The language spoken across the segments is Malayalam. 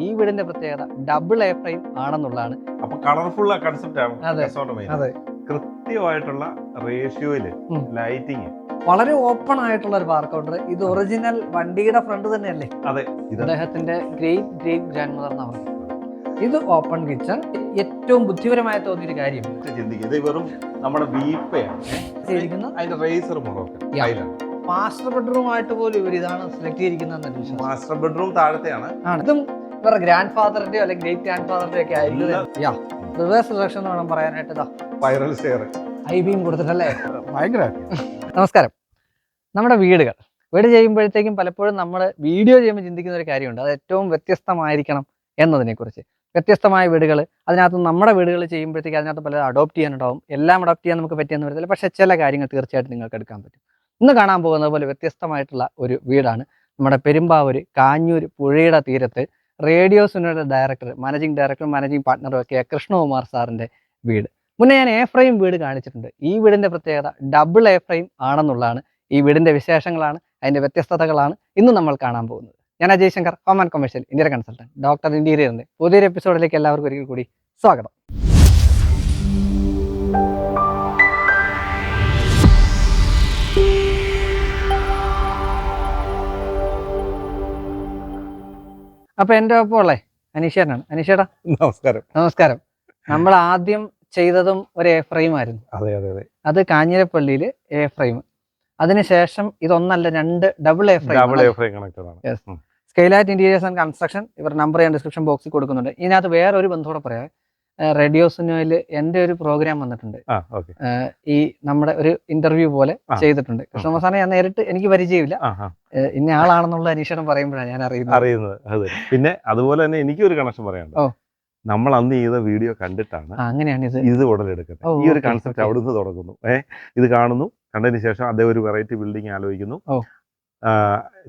ഈ വീടിന്റെ പ്രത്യേകത ഡബിൾ എ ഫ്രെയിം ആണെന്നുള്ളതാണ്. അപ്പൊ കളർഫുൾ കൺസെപ്റ്റ് ആണ് അതെ. കൃത്യമായിട്ടുള്ള റേഷ്യോയിൽ ലൈറ്റിംഗ് വളരെ ഓപ്പൺ ആയിട്ടുള്ള ഒരു പാർക്ക് ഇത് ഒറിജിനൽ വണ്ടിയുടെ ഫ്രണ്ട് തന്നെയല്ലേ? അതെ അദ്ദേഹത്തിന്റെ ഗ്രേറ്റ് ഗ്രേറ്റ് ഗ്രാൻഡ് മദർ എന്നാണ് ഇത് ഓപ്പൺ കിച്ചൺ ഏറ്റവും ബുദ്ധിപരമായി തോന്നിയൊരു കാര്യം. ചിന്തിക്കുക ഇത് വെറും നമ്മുടെ അതിന്റെ റേസർ മാസ്റ്റർ ബെഡ്റൂം ആയിട്ട് പോലും ഇവർ ഇതാണ് സെലക്ട് ചെയ്തിരിക്കുന്നത് മാസ്റ്റർ ബെഡ്റൂം താഴത്തെയാണ്. ഇതും ഇവരുടെ ഗ്രാൻഡ് ഫാദറിന്റെയോ അല്ലെങ്കിൽ ഗ്രേറ്റ് ഗ്രാൻഡ് ഫാദറിന്റെയോ ഒക്കെ ആയിരിക്കും യാ റിവേഴ്സ് എന്ന് വേണം പറയാനായിട്ട് ഇതാ വൈറൽ ഐ ബിയും കൊടുത്തിട്ടല്ലേ? ഭയങ്കര നമസ്കാരം. നമ്മുടെ വീടുകൾ. വീട് ചെയ്യുമ്പോഴത്തേക്കും പലപ്പോഴും നമ്മൾ വീഡിയോ ചെയ്യുമ്പോൾ ചിന്തിക്കുന്ന ഒരു കാര്യമുണ്ട്. അത് ഏറ്റവും വ്യത്യസ്തമായിരിക്കണം എന്നതിനെക്കുറിച്ച്. വ്യത്യസ്തമായ വീടുകൾ. അതിനകത്ത് നമ്മുടെ വീടുകൾ ചെയ്യുമ്പോഴത്തേക്ക് അതിനകത്ത് പല അഡോപ്റ്റ് ചെയ്യാനുണ്ടാവും. എല്ലാം അഡോപ്റ്റ് ചെയ്യാൻ നമുക്ക് പറ്റിയെന്ന് വരത്തില്ല. പക്ഷേ ചില കാര്യങ്ങൾ തീർച്ചയായിട്ടും നിങ്ങൾക്ക് എടുക്കാൻ പറ്റും. ഇന്ന് കാണാൻ പോകുന്നത് പോലെ വ്യത്യസ്തമായിട്ടുള്ള ഒരു വീടാണ്. നമ്മുടെ പെരുമ്പാവൂർ കാഞ്ഞൂർ പുഴയുടെ തീരത്ത് റേഡിയോ സുനയുടെ ഡയറക്ടർ മാനേജിങ് ഡയറക്ടറും മാനേജിങ് പാർട്ട്ണറും ഒക്കെ കൃഷ്ണകുമാർ സാറിന്റെ വീട്. മുന്നേ ഞാൻ എ ഫ്രെയിം വീട് കാണിച്ചിട്ടുണ്ട്. ഈ വീടിന്റെ പ്രത്യേകത ഡബിൾ എ ഫ്രെയിം ആണെന്നുള്ളതാണ്. ഈ വീടിന്റെ വിശേഷങ്ങളാണ് അതിന്റെ വ്യത്യസ്തതകളാണ് ഇന്ന് നമ്മൾ കാണാൻ പോകുന്നത്. ഞാൻ Ajay Shankar home and commercial Indian consultant doctor ഇൻഡീരിയറിന്റെ പുതിയൊരു എപ്പിസോഡിലേക്ക് എല്ലാവർക്കും ഒരിക്കൽ കൂടി സ്വാഗതം. അപ്പൊ എന്റെ ഒപ്പം ഉള്ളേ അനീഷേട്ടനാണ്. അനീഷേട്ടാ നമസ്കാരം. നമസ്കാരം. നമ്മൾ ആദ്യം ചെയ്തതും ഒരു എ ഫ്രെയിം ആയിരുന്നു. അതെ അതെ അതെ. അത് കാഞ്ഞിരപ്പള്ളിയിൽ എ ഫ്രെയിം അതിനുശേഷം ഇതൊന്നല്ല രണ്ട് double A double A frame frame connected ആണ്. സ്കെയിലാറ്റ് ഇന്റീരിയേഴ്സ് ആൻഡ് കൺസ്ട്രക്ഷൻ ഇവർ നമ്പർ ഞാൻ ഡിസ്ക്രിപ്ഷൻ ബോക്സിൽ കൊടുക്കുന്നുണ്ട്. ഇതിനകത്ത് വേറെ ഒരു ബന്ധത്തോടെ പറയാം. റേഡിയോ സുനോയിൽ എന്റെ ഒരു പ്രോഗ്രാം വന്നിട്ടുണ്ട്. ഈ നമ്മുടെ ഒരു ഇന്റർവ്യൂ പോലെ ചെയ്തിട്ടുണ്ട്. കൃഷ്ണമസാനെ ഞാൻ നേരിട്ട് എനിക്ക് പരിചയമില്ല. ഇന്ന ആളാണെന്നുള്ള അന്വേഷണം പറയുമ്പോഴാണ് ഞാൻ അറിയുന്നത്. അറിയുന്നത്. അതെ പിന്നെ അതുപോലെ തന്നെ എനിക്ക് ഒരു കണക്ഷൻ പറയാനുണ്ട്. നമ്മൾ അന്ന് ചെയ്ത വീഡിയോ കണ്ടിട്ടാണ് അങ്ങനെയാണ് ഇത്. ഇത് ഉടലെടുക്കുന്നത്. ഈ ഒരു കൺസെപ്റ്റ് അവിടെ നിന്ന് തുടങ്ങുന്നു. ഏ ഇത് കാണുന്നു. കണ്ടതിന് ശേഷം അദ്ദേഹം ഒരു വെറൈറ്റി ബിൽഡിംഗ് ആലോചിക്കുന്നു.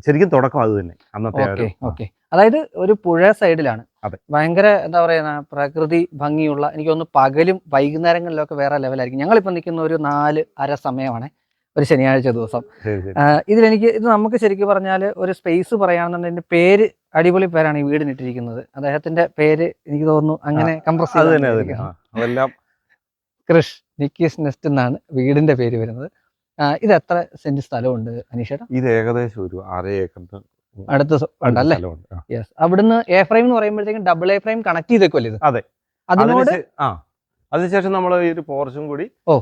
ശരിക്കും തുടക്കം അത് തന്നെ അന്നത്തെ അതായത് ഒരു പുഴ സൈഡിലാണ്. അതെ. ഭയങ്കര എന്താ പറയുന്ന പ്രകൃതി ഭംഗിയുള്ള എനിക്ക് തോന്നുന്നു പകലും വൈകുന്നേരങ്ങളിലൊക്കെ വേറെ ലെവലായിരിക്കും. ഞങ്ങളിപ്പോൾ നിൽക്കുന്ന ഒരു നാല് അര സമയമാണ് ഒരു ശനിയാഴ്ച ദിവസം. ഇതിൽ എനിക്ക് ഇതിലെനിക്ക് ഇത് നമുക്ക് ശരിക്കും പറഞ്ഞാൽ ഒരു സ്പേസ് പറയുകയാണെന്നുണ്ടെങ്കിൽ പേര് അടിപൊളി പേരാണ് ഈ വീടിന് ഇട്ടിരിക്കുന്നത്. അദ്ദേഹത്തിന്റെ പേര് എനിക്ക് തോന്നുന്നു അങ്ങനെ കംപ്രസ് അതെല്ലാം കൃഷ് നിക്കീസ് നെസ്റ്റ് എന്നാണ് വീടിന്റെ പേര് വരുന്നത്. ഇത് എത്ര സെന്റ് സ്ഥലമുണ്ട് അനീഷേട്ടാ? ഇത് ഏകദേശം ഒരു അര ഏക്കറിന് അടുത്ത് ആ. യെസ് അവിടുന്ന് എ ഫ്രെയിം എന്ന് പറയുമ്പോഴത്തേക്കും ഡബിൾ എ ഫ്രെയിം കണക്ട് ചെയ്തേക്കുമല്ലേ ഇത്? അതെ. അതിനോട് ആ. അതിനുശേഷം നമ്മൾ ഈ ഒരു പോർച്ചും കൂടി ഓ.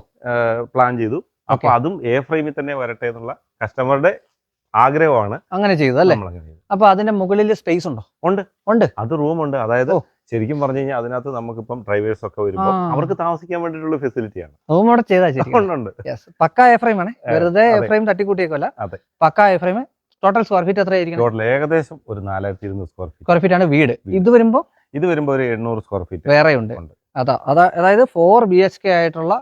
പ്ലാൻ ചെയ്തു. അപ്പൊ അതും എ ഫ്രെയിമിൽ തന്നെ വരട്ടെ എന്നുള്ള കസ്റ്റമറുടെ ആഗ്രഹമാണ്. അങ്ങനെ ചെയ്തു അല്ലേ. അപ്പൊ അതിന്റെ മുകളിൽ സ്പേസ് ഉണ്ടോ? ഉണ്ട്. ഉണ്ട്. അത് റൂം ഉണ്ട്. അതായത് ശരിക്കും പറഞ്ഞു കഴിഞ്ഞാൽ അതിനകത്ത് നമുക്കിപ്പം ഡ്രൈവേഴ്സ് ഒക്കെ വരുമ്പോൾ അവർക്ക് താമസിക്കാൻ വേണ്ടിയിട്ടുള്ള ഫെസിലിറ്റിയാണ് റൂം അവിടെ ചെയ്താ ശരി ഉണ്ട് ഉണ്ട്. യെസ് പക്ക എ ഫ്രെയിം ആണ്. വെറുതെ എ ഫ്രെയിം തട്ടിക്കൂട്ടിയേക്കല്ല. പക്ക A frame total square feet എത്രയായിരിക്കും ടോട്ടൽ ഏകദേശം ഒരു നാലായിരത്തി ഇരുന്നൂറ് സ്ക്വയർ ഫീറ്റ് സ്ക്വയർ ഫീറ്റ് ആണ് വീട്. ഇത് വരുമ്പോ? ഇത് വരുമ്പോൾ ഒരു എണ്ണൂറ് സ്ക്വയർ ഫീറ്റ് വേറെ ഉണ്ട്. അതാ അതാ അതായത് ഫോർ ബി എച്ച് കെ ആയിട്ടുള്ള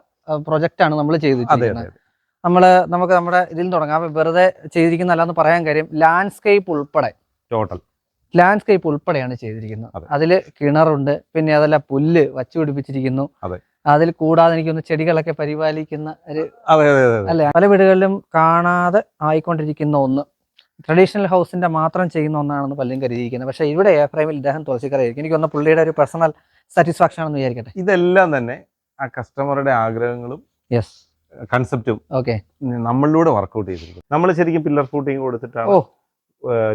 പ്രൊജക്റ്റ് ആണ് നമ്മൾ ചെയ്തിരിക്കുന്നത്. നമ്മൾ നമ്മൾ നമുക്ക് നമ്മുടെ ഇതിൽ തുടങ്ങാം. വെറുതെ ചെയ്തിരിക്കുന്നതല്ലാന്ന് പറയാൻ കാര്യം ലാൻഡ്സ്കേപ്പ് ഉൾപ്പെടെ. ടോട്ടൽ ലാൻഡ്സ്കേപ്പ് ഉൾപ്പെടെയാണ് ചെയ്തിരിക്കുന്നത്. അതെ. അതിൽ കിണറുണ്ട് പിന്നെ അതല്ല പുല്ല് വച്ചു പിടിപ്പിച്ചിരിക്കുന്നു. അതെ. അതിൽ കൂടാതെ എനിക്കൊന്ന് ചെടികളൊക്കെ പരിപാലിക്കുന്ന ഒരു അല്ലെ? പല വീടുകളിലും കാണാതെ ആയിക്കൊണ്ടിരിക്കുന്ന ഒന്ന്. ട്രഡീഷണൽ ഹൗസിന്റെ മാത്രം ചെയ്യുന്ന ഒന്നാണെന്ന് പലരും കരുതിയിരിക്കുന്നത് പക്ഷേ ഇവിടെ എ ഫ്രെയിമിൽ ഇദ്ദേഹം തുളസിക്കറിയായിരിക്കും. എനിക്ക് തോന്നുന്നു പുള്ളിയുടെ ഒരു പേഴ്സണൽ സാറ്റിസ്ഫാക്ഷൻ ആണെന്ന് വിചാരിക്കട്ടെ. ഇതെല്ലാം തന്നെ ആ കസ്റ്റമറുടെ ആഗ്രഹങ്ങളും യെസ് കൺസെപ്റ്റും ഓക്കെ നമ്മളിലൂടെ വർക്കൗട്ട് ചെയ്തിരിക്കും നമ്മൾ ശരിക്കും പില്ലർ ഫൂട്ടിങ് കൊടുത്തിട്ടാണ് ഓ.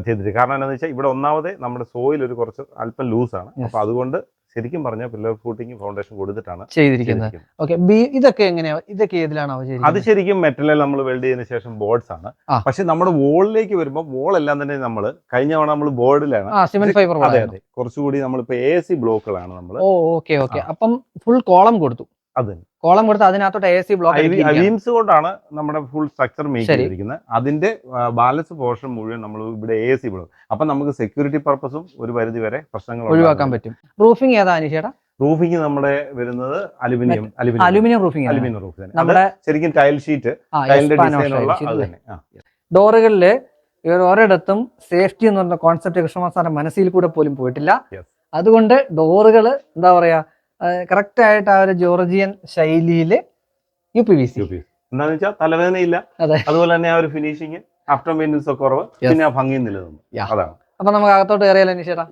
ചെയ്തിട്ട് കാരണം എന്താണെന്ന് വെച്ചാൽ ഇവിടെ ഒന്നാമത് നമ്മുടെ സോയിൽ ഒരു കുറച്ച് അല്പം ലൂസാണ് അപ്പോൾ അപ്പൊ അതുകൊണ്ട് ശരിക്കും പറഞ്ഞാൽ പില്ലർ ഫൂട്ടിങ് ഫൗണ്ടേഷൻ കൊടുത്തിട്ടാണ് ചെയ്തിരിക്കുന്നത്. ഓക്കെ ഇതൊക്കെ എങ്ങനെയാ? ഇതൊക്കെ ഏതിലാണ് അത് ശരിക്കും മെറ്റലിൽ നമ്മൾ വെൽഡ് ചെയ്തതിനു ശേഷം ബോർഡ്സ് ആണ്. പക്ഷെ നമ്മുടെ വോളിലേക്ക് വരുമ്പോൾ വോൾ എല്ലാം തന്നെ നമ്മൾ കഴിഞ്ഞ തവണ നമ്മൾ ബോർഡിലാണ് അതെ അതെ. കുറച്ചുകൂടി നമ്മളിപ്പോ എ സി ബ്ലോക്കുകളാണ് നമ്മൾ ഓക്കെ ഓക്കെ അപ്പം ഫുൾ കോളം കൊടുത്തു. അത് കോളം കൊടുത്ത് അതിനകത്തോട്ട് എ സി ബ്ലോക്ക് അവീംസ് കൊണ്ടാണ് നമ്മുടെ ഫുൾ സ്ട്രക്ചർ മേക്ക് ചെയ്തിരിക്കുന്നത്. അതിന്റെ ബാലൻസ് പോർഷൻ മുഴുവൻ നമ്മൾ ഇവിടെ എ സി ബ്ലോക്ക് അപ്പൊ നമുക്ക് സെക്യൂരിറ്റി പർപ്പസും ഒരു പരിധി വരെ പ്രശ്നങ്ങൾ ഒഴിവാക്കാൻ പറ്റും. റൂഫിംഗ് ഏതാ അനീഷേട്ടാ? റൂഫിംഗ് നമ്മുടെ വരുന്നത് aluminium aluminium. Aluminium roofing aluminium roof തന്നെ നമ്മുടെ ശരിക്കും ടൈൽ ഷീറ്റ് ടൈലിന്റെ ഡിസൈനുള്ള അത് തന്നെ. ഡോറുകളിൽ സേഫ്റ്റി എന്ന് പറഞ്ഞ കോൺസെപ്റ്റ് കൃഷ്ണമാസാന്റെ മനസ്സിൽ കൂടെ പോലും പോയിട്ടില്ല. അതുകൊണ്ട് ഡോറുകൾ എന്താ പറയാ കറക്റ്റ് ആയിട്ട് ആ ഒരു ജോർജിയൻ ശൈലിയിൽ യു പി വി സി. എന്താന്ന് വെച്ചാൽ തലവേദനയില്ല. ഇല്ല അതുപോലെ തന്നെ ആ ഒരു ഫിനിഷിങ് ആഫ്റ്റർ ഒക്കെ കുറവ്. പിന്നെ ആ ഭംഗി നിലനിന്നു. അതാണ്. അപ്പൊ നമുക്ക് അകത്തോട്ട് കയറിയാലോ ചേട്ടാ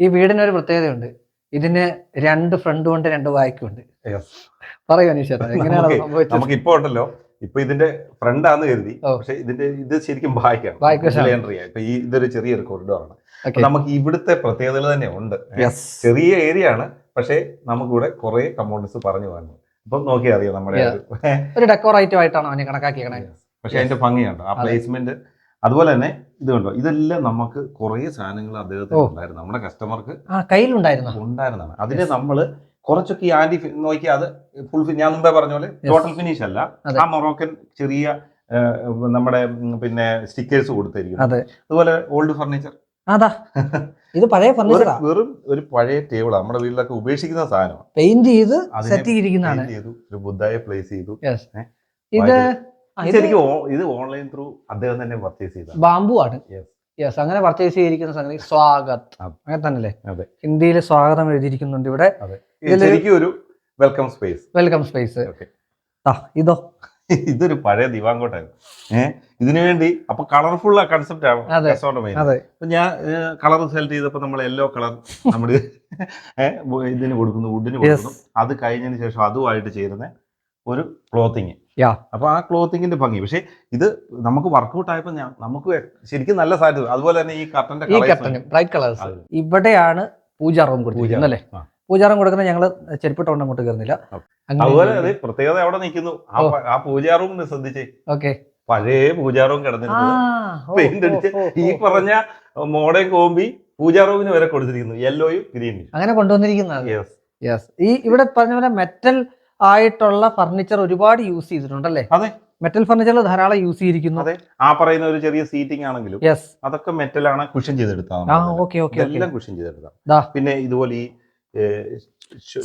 ഈ വീടിന് ഒരു പ്രത്യേകതയുണ്ട്. ഇതിന് രണ്ട് ഫ്രണ്ടും ഉണ്ട് രണ്ട് ബാക്കും ഉണ്ട്. പറയൂ അനീഷേട്ടാ എങ്ങനെയാണ് സംഭവിച്ചത്? നമുക്ക് ഇപ്പൊ ഉണ്ടല്ലോ. ഇപ്പൊ ഇതിന്റെ ഫ്രണ്ട് ആണെന്ന് കരുതി. പക്ഷെ ഇതിന്റെ ഇത് ശരിക്കും. എൻട്രി ഇപ്പൊ ഈ ഇതൊരു ചെറിയൊരു കോറിഡോറാണ് ആണ്. നമുക്ക് ഇവിടുത്തെ പ്രത്യേകതകൾ തന്നെ ഉണ്ട്. ചെറിയ ഏരിയ ആണ്. പക്ഷെ നമുക്കിവിടെ കുറെ കമ്പോണൻസ് പറഞ്ഞു വന്നു അപ്പം നോക്കിയാൽ അറിയാം നമ്മുടെ. ഒരു ഡെക്കോർ ഐറ്റം ആയിട്ടാണ് അവനെ കണക്കാക്കിയത് പക്ഷെ അതിന്റെ ഭംഗിയുണ്ട് ആ പ്ലേസ്മെന്റ് അതുപോലെ തന്നെ ഇത് കണ്ടോ? ഇതെല്ലാം നമുക്ക് കുറെ സാധനങ്ങൾ അദ്ദേഹത്തിന് ഉണ്ടായിരുന്നു. നമ്മുടെ കസ്റ്റമർക്ക് കയ്യിലുണ്ടായിരുന്നോ. ഉണ്ടായിരുന്നതാണ് അതിനെ നമ്മൾ കുറച്ചൊക്കെ ഈ ആന്റി നോക്കി അത് ഫുൾ ഞാൻ മുമ്പേ പറഞ്ഞ പോലെ ടോട്ടൽ ഫിനിഷ് അല്ല. ആ മൊറോക്കൻ ചെറിയ നമ്മുടെ പിന്നെ സ്റ്റിക്കേഴ്സ് കൊടുത്തിരിക്കുന്നു. അതുപോലെ ഓൾഡ് ഫർണിച്ചർ അതാ. ഇത് പഴയ ഫർണിച്ചറാ വെറും ഒരു പഴയ ടേബിൾ നമ്മുടെ വീട്ടിലൊക്കെ ഉപേക്ഷിക്കുന്ന സാധനമാണ് പെയിന്റ് ചെയ്ത് സെറ്റ് ചെയ്തിരിക്കുന്നതാണ്. ചെയ്തു ഒരു ബുദ്ധായ പ്ലേസ് ചെയ്തു. ഇത് ഇത് ഇത് ശരിക്കും ഇത് ഓൺലൈൻ ത്രൂ അദ്ദേഹം തന്നെ പർച്ചേസ് ചെയ്ത ബാമ്പു ആണ്. യെസ് അങ്ങനെ പർച്ചേസ് ചെയ്തിരിക്കുന്ന സംഗതി സ്വാഗതം. അങ്ങനെ തന്നെയല്ലേ. ഹിന്ദിയിൽ സ്വാഗതം എഴുതിയിരിക്കുന്നുണ്ട് ഇവിടെ. ഒരു welcome space welcome space okay ആ ഇതോ. ഇതൊരു പഴയ ദിവാങ്കോട്ടായിരുന്നു ഏഹ് ഇതിനു വേണ്ടി അപ്പൊ കളർഫുൾ കൺസെപ്റ്റ് ആണ് അപ്പൊ ഞാൻ കളർ സെലക്ട് ചെയ്തപ്പോ നമ്മൾ യെല്ലോ കളർ നമ്മൾ ഇതിന് കൊടുക്കുന്നു വുഡിന് കൊടുക്കുന്നു. അത് കഴിഞ്ഞതിന് ശേഷം അതുമായിട്ട് ചേരുന്ന ഒരു ക്ലോത്തിങ്. അപ്പൊ ആ ക്ലോത്തിങ്ങിന്റെ ഭംഗി. പക്ഷെ ഇത് നമുക്ക് വർക്ക്ഔട്ട് ആയപ്പോ ഞാൻ നമുക്ക് ശരിക്കും നല്ല സാധ്യത. അതുപോലെ തന്നെ ഈ കർട്ടന്റെ ബ്രൈറ്റ് കളേഴ്സ് ഇവിടെയാണ് പൂജാ റൂം കൊടുത്തിരിക്കുന്നത് അല്ലേ? പൂജാ റൂം കൊടുക്കുന്ന ഞങ്ങൾ ചെരുപ്പിട്ടോണ്ട് അങ്ങോട്ട് കയറുന്നില്ല അതുപോലെ അത് പ്രത്യേകത അവിടെ നിൽക്കുന്നു. ആ പൂജാറും ശ്രദ്ധിച്ചേ ഓക്കെ. പഴയ പൂജാറും കിടന്നിരുന്നു പെയിന്റ് അടിച്ച് ഈ പറഞ്ഞ മോഡേൺ കോമ്പി പൂജാറൂമിന് വരെ കൊടുത്തിരിക്കുന്നു. യെല്ലോയും ഗ്രീനും അങ്ങനെ കൊണ്ടുവന്നിരിക്കുന്നത് യെസ് ഈ ഇവിടെ പറഞ്ഞ പോലെ മെറ്റൽ ആയിട്ടുള്ള ഫർണിച്ചർ ഒരുപാട് യൂസ് ചെയ്തിട്ടുണ്ടല്ലേ അതെ. മെറ്റൽ ഫർണിച്ചർ ധാരാളം യൂസ് ചെയ്തിരിക്കുന്നു. അതെ. ആ പറയുന്ന ഒരു ചെറിയ സീറ്റിംഗ് ആണെങ്കിലും യെസ് അതൊക്കെ മെറ്റലാണ് കുഷൻ ചെയ്തെടുത്തത് എല്ലാം കുഷൻ ചെയ്തെടുക്കാം ദാ. പിന്നെ ഇതുപോലെ ഈ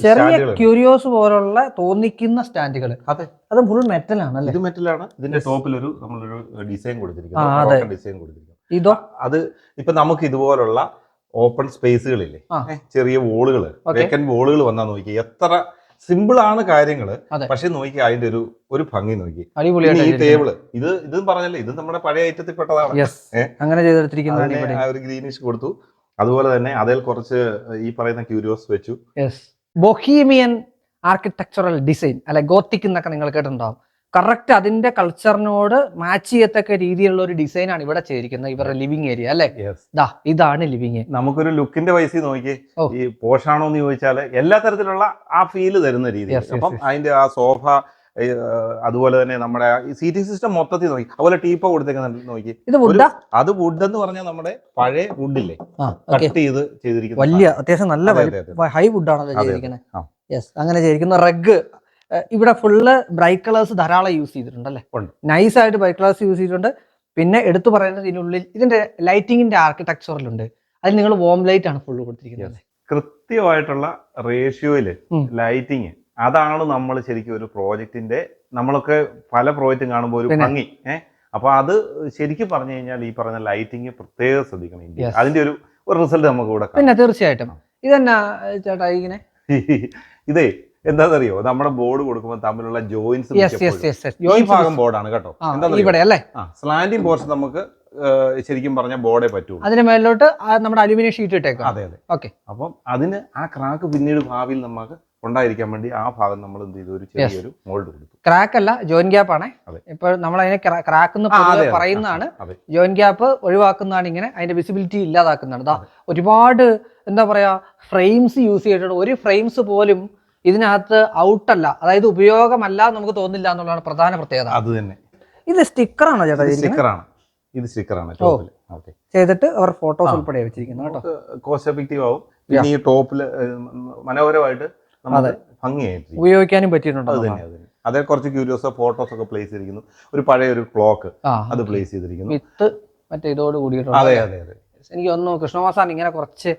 ചെറിയ ക്യൂരിയോസ് പോലുള്ള തോന്നിക്കുന്ന സ്റ്റാൻഡുകൾ അതെ. അത് ഫുൾ മെറ്റൽ അല്ലേ? ഇത് മെറ്റലാണ് ഇതിന്റെ ടോപ്പിൽ ഒരു നമ്മളൊരു ഡിസൈൻ. കൊടുത്തിരിക്കുന്നു. ഡിസൈൻ കൊടുത്തിരിക്കുന്നു. ഇതോ? അത് ഇപ്പൊ നമുക്ക് ഇതുപോലുള്ള ഓപ്പൺ സ്പേസുകളില്ലേ ചെറിയ വോളുകൾ. വേക്കൻ വോളുകൾ വന്നാൽ നോക്കി എത്ര സിമ്പിൾ ആണ് കാര്യങ്ങൾ. പക്ഷെ നോക്കി അതിന്റെ ഒരു ഒരു ഭംഗി നോക്കി ഈ ടേബിൾ ഇത് ഇതും പറഞ്ഞല്ലേ? ഇത് നമ്മുടെ പഴയ ഐറ്റത്തിൽ പെട്ടതാണ്. അങ്ങനെ ആ ഒരു ഗ്രീനിഷ് കൊടുത്തു. അതുപോലെ തന്നെ അതിൽ കുറച്ച് ഈ പറയുന്ന ക്യൂരിയോസ് വെച്ചു. യെസ് ബൊഹീമിയൻ ആർക്കിടെക്ചറൽ ഡിസൈൻ അല്ലെ ഗോത്തിക് എന്നൊക്കെ നിങ്ങൾ കേട്ടിട്ടുണ്ടാവും. കറക്റ്റ് അതിന്റെ കൾച്ചറിനോട് മാച്ച് ചെയ്യത്തക്ക രീതിയിലുള്ള ഒരു ഡിസൈൻ ആണ് ഇവിടെ ചെയ്തിരിക്കുന്നത് ഇവരുടെ ലിവിങ് ഏരിയ അല്ലെ? ദാ ഇതാണ് ലിവിങ് നമുക്കൊരു ലുക്കിന്റെ വയസ്സിൽ നോക്കി. ഈ പോഷാണോ എന്ന് ചോദിച്ചാൽ എല്ലാ തരത്തിലുള്ള ആ ഫീൽ തരുന്ന രീതി അപ്പം അതിന്റെ ആ സോഫ അതുപോലെ തന്നെ നമ്മുടെ സീറ്റിംഗ് സിസ്റ്റം മൊത്തത്തിൽ നോക്കി. അതുപോലെ ടീപ്പ കൊടുത്തേക്കുന്നുണ്ട് നോക്കി. അത് വുഡ് എന്ന് പറഞ്ഞാൽ നമ്മുടെ പഴയ വുഡില്ലേ കട്ട് ചെയ്ത് ചെയ്തിരിക്കുന്നത് വലിയ അത്യാവശ്യം നല്ല. ഹൈ വുഡ് ചെയ്തിരിക്കുന്നത്. യെസ് അങ്ങനെ ചെയ്തിരിക്കുന്ന റഗ് ഇവിടെ ഫുള്ള് ബ്രൈറ്റ് കളേഴ്സ് ധാരാളം യൂസ് ചെയ്തിട്ടുണ്ട് അല്ലേ? നൈസ് ആയിട്ട് ബ്രൈറ്റ് കളേഴ്സ് യൂസ് ചെയ്തിട്ടുണ്ട്. പിന്നെ എടുത്തു പറയുന്നത് ഇതിനുള്ളിൽ ഇതിന്റെ ലൈറ്റിങ്ങിന്റെ ആർക്കിടെക്ചറിലുണ്ട് അതിൽ നിങ്ങൾ വോം ലൈറ്റ് ആണ് ഫുള്ള് കൊടുത്തിരിക്കുന്നത് കൃത്യമായിട്ടുള്ള റേഷ്യോയിൽ ഉം. അതാണ് നമ്മൾ ശരിക്കും ഒരു പ്രോജക്റ്റിന്റെ നമ്മളൊക്കെ പല പ്രോജക്റ്റും കാണുമ്പോൾ ഒരു. ഭംഗി ഏഹ് അപ്പൊ അത് ശരിക്കും പറഞ്ഞു കഴിഞ്ഞാൽ ഈ പറഞ്ഞ ലൈറ്റിങ് പ്രത്യേകം ശ്രദ്ധിക്കണം ഇന്ത്യ അതിന്റെ ഒരു ഒരു റിസൾട്ട് നമുക്ക് ഇവിടെ പിന്നെ തീർച്ചയായിട്ടും. ഇതെന്നാ ചേട്ടാ ഇങ്ങനെ? ഇതേ എന്താണെന്നറിയോ നമ്മുടെ ബോർഡ് കൊടുക്കുമ്പോൾ തമ്മിലുള്ള ഈ ഭാഗം ബോർഡാണ് കേട്ടോ. ഇവിടെ അല്ലേ? സ്ലാൻഡിംഗ് സ്ലാൻഡിങ് പോർഷൻ നമുക്ക് ശരിക്കും പറഞ്ഞ ബോർഡേ പറ്റൂ അതിന് മേലോട്ട് നമ്മുടെ അലുമിനിയം ഷീറ്റ് ഇട്ടേക്കാം. അതെ അതെ. ഓക്കെ അപ്പം അതിന് ആ ക്രാക്ക് പിന്നീട് ഭാവിയിൽ നമുക്ക് ഉണ്ടായിരിക്കാൻ വേണ്ടി ആ ഭാഗം നമ്മൾ എന്ത് ചെയ്തു? ഒരു ചെറിയൊരു മോൾഡ് കൊടുത്തു. ക്രാക്ക് അല്ല ജോയിൻ ഗ്യാപ്പ് ആണ്. ഇപ്പൊ ഇപ്പോൾ നമ്മൾ അതിനെ ക്രാക്ക് എന്ന് പറയുന്നതാണ്. ജോയിൻ ഗ്യാപ്പ് ഒഴിവാക്കുന്നതാണ് ഇങ്ങനെ അതിന്റെ വിസിബിലിറ്റി ഇല്ലാതാക്കുന്നതാണ് ഒരുപാട് എന്താ പറയാ ഫ്രെയിംസ് യൂസ് ചെയ്തിട്ടുണ്ട്. ഒരു ഫ്രെയിംസ് പോലും ഇതിനകത്ത് ഔട്ടല്ല അതായത് ഉപയോഗമല്ല നമുക്ക് തോന്നില്ല എന്നുള്ളതാണ് പ്രധാന പ്രത്യേകത. അത് തന്നെ. ഇത് സ്റ്റിക്കറാണോ ചേട്ടാ? സ്റ്റിക്കറാണ് ഇത് സ്റ്റിക്കറാണ് ചെയ്തിട്ട് അവർ ഫോട്ടോസ്. ഉൾപ്പെടെ വെച്ചിരിക്കുന്നു കേട്ടോ. കോസ്റ്റ് എഫക്റ്റീവ് ആവും. പിന്നെ ഈ ടോപ്പിൽ മനോഹരമായിട്ട് നമുക്ക്. ഭംഗിയായിട്ട് ഉപയോഗിക്കാനും പറ്റിയിട്ടുണ്ട്? അത് തന്നെ അത് തന്നെ. അതേ കുറച്ച് ക്യൂരിയോസ് ഫോട്ടോസ് ഒക്കെ പ്ലേസ് ചെയ്തിരിക്കുന്നു. ഒരു പഴയ ഒരു ക്ലോക്ക് അത് പ്ലേസ് ചെയ്തിരിക്കുന്നു. വിത്ത് മറ്റേ ഇതോട് കൂടിയിട്ടുണ്ട് അതെ അതെ അതെ. എനിക്ക് തോന്നുന്നു കൃഷ്ണവാസാൻ ഇങ്ങനെ കുറച്ച്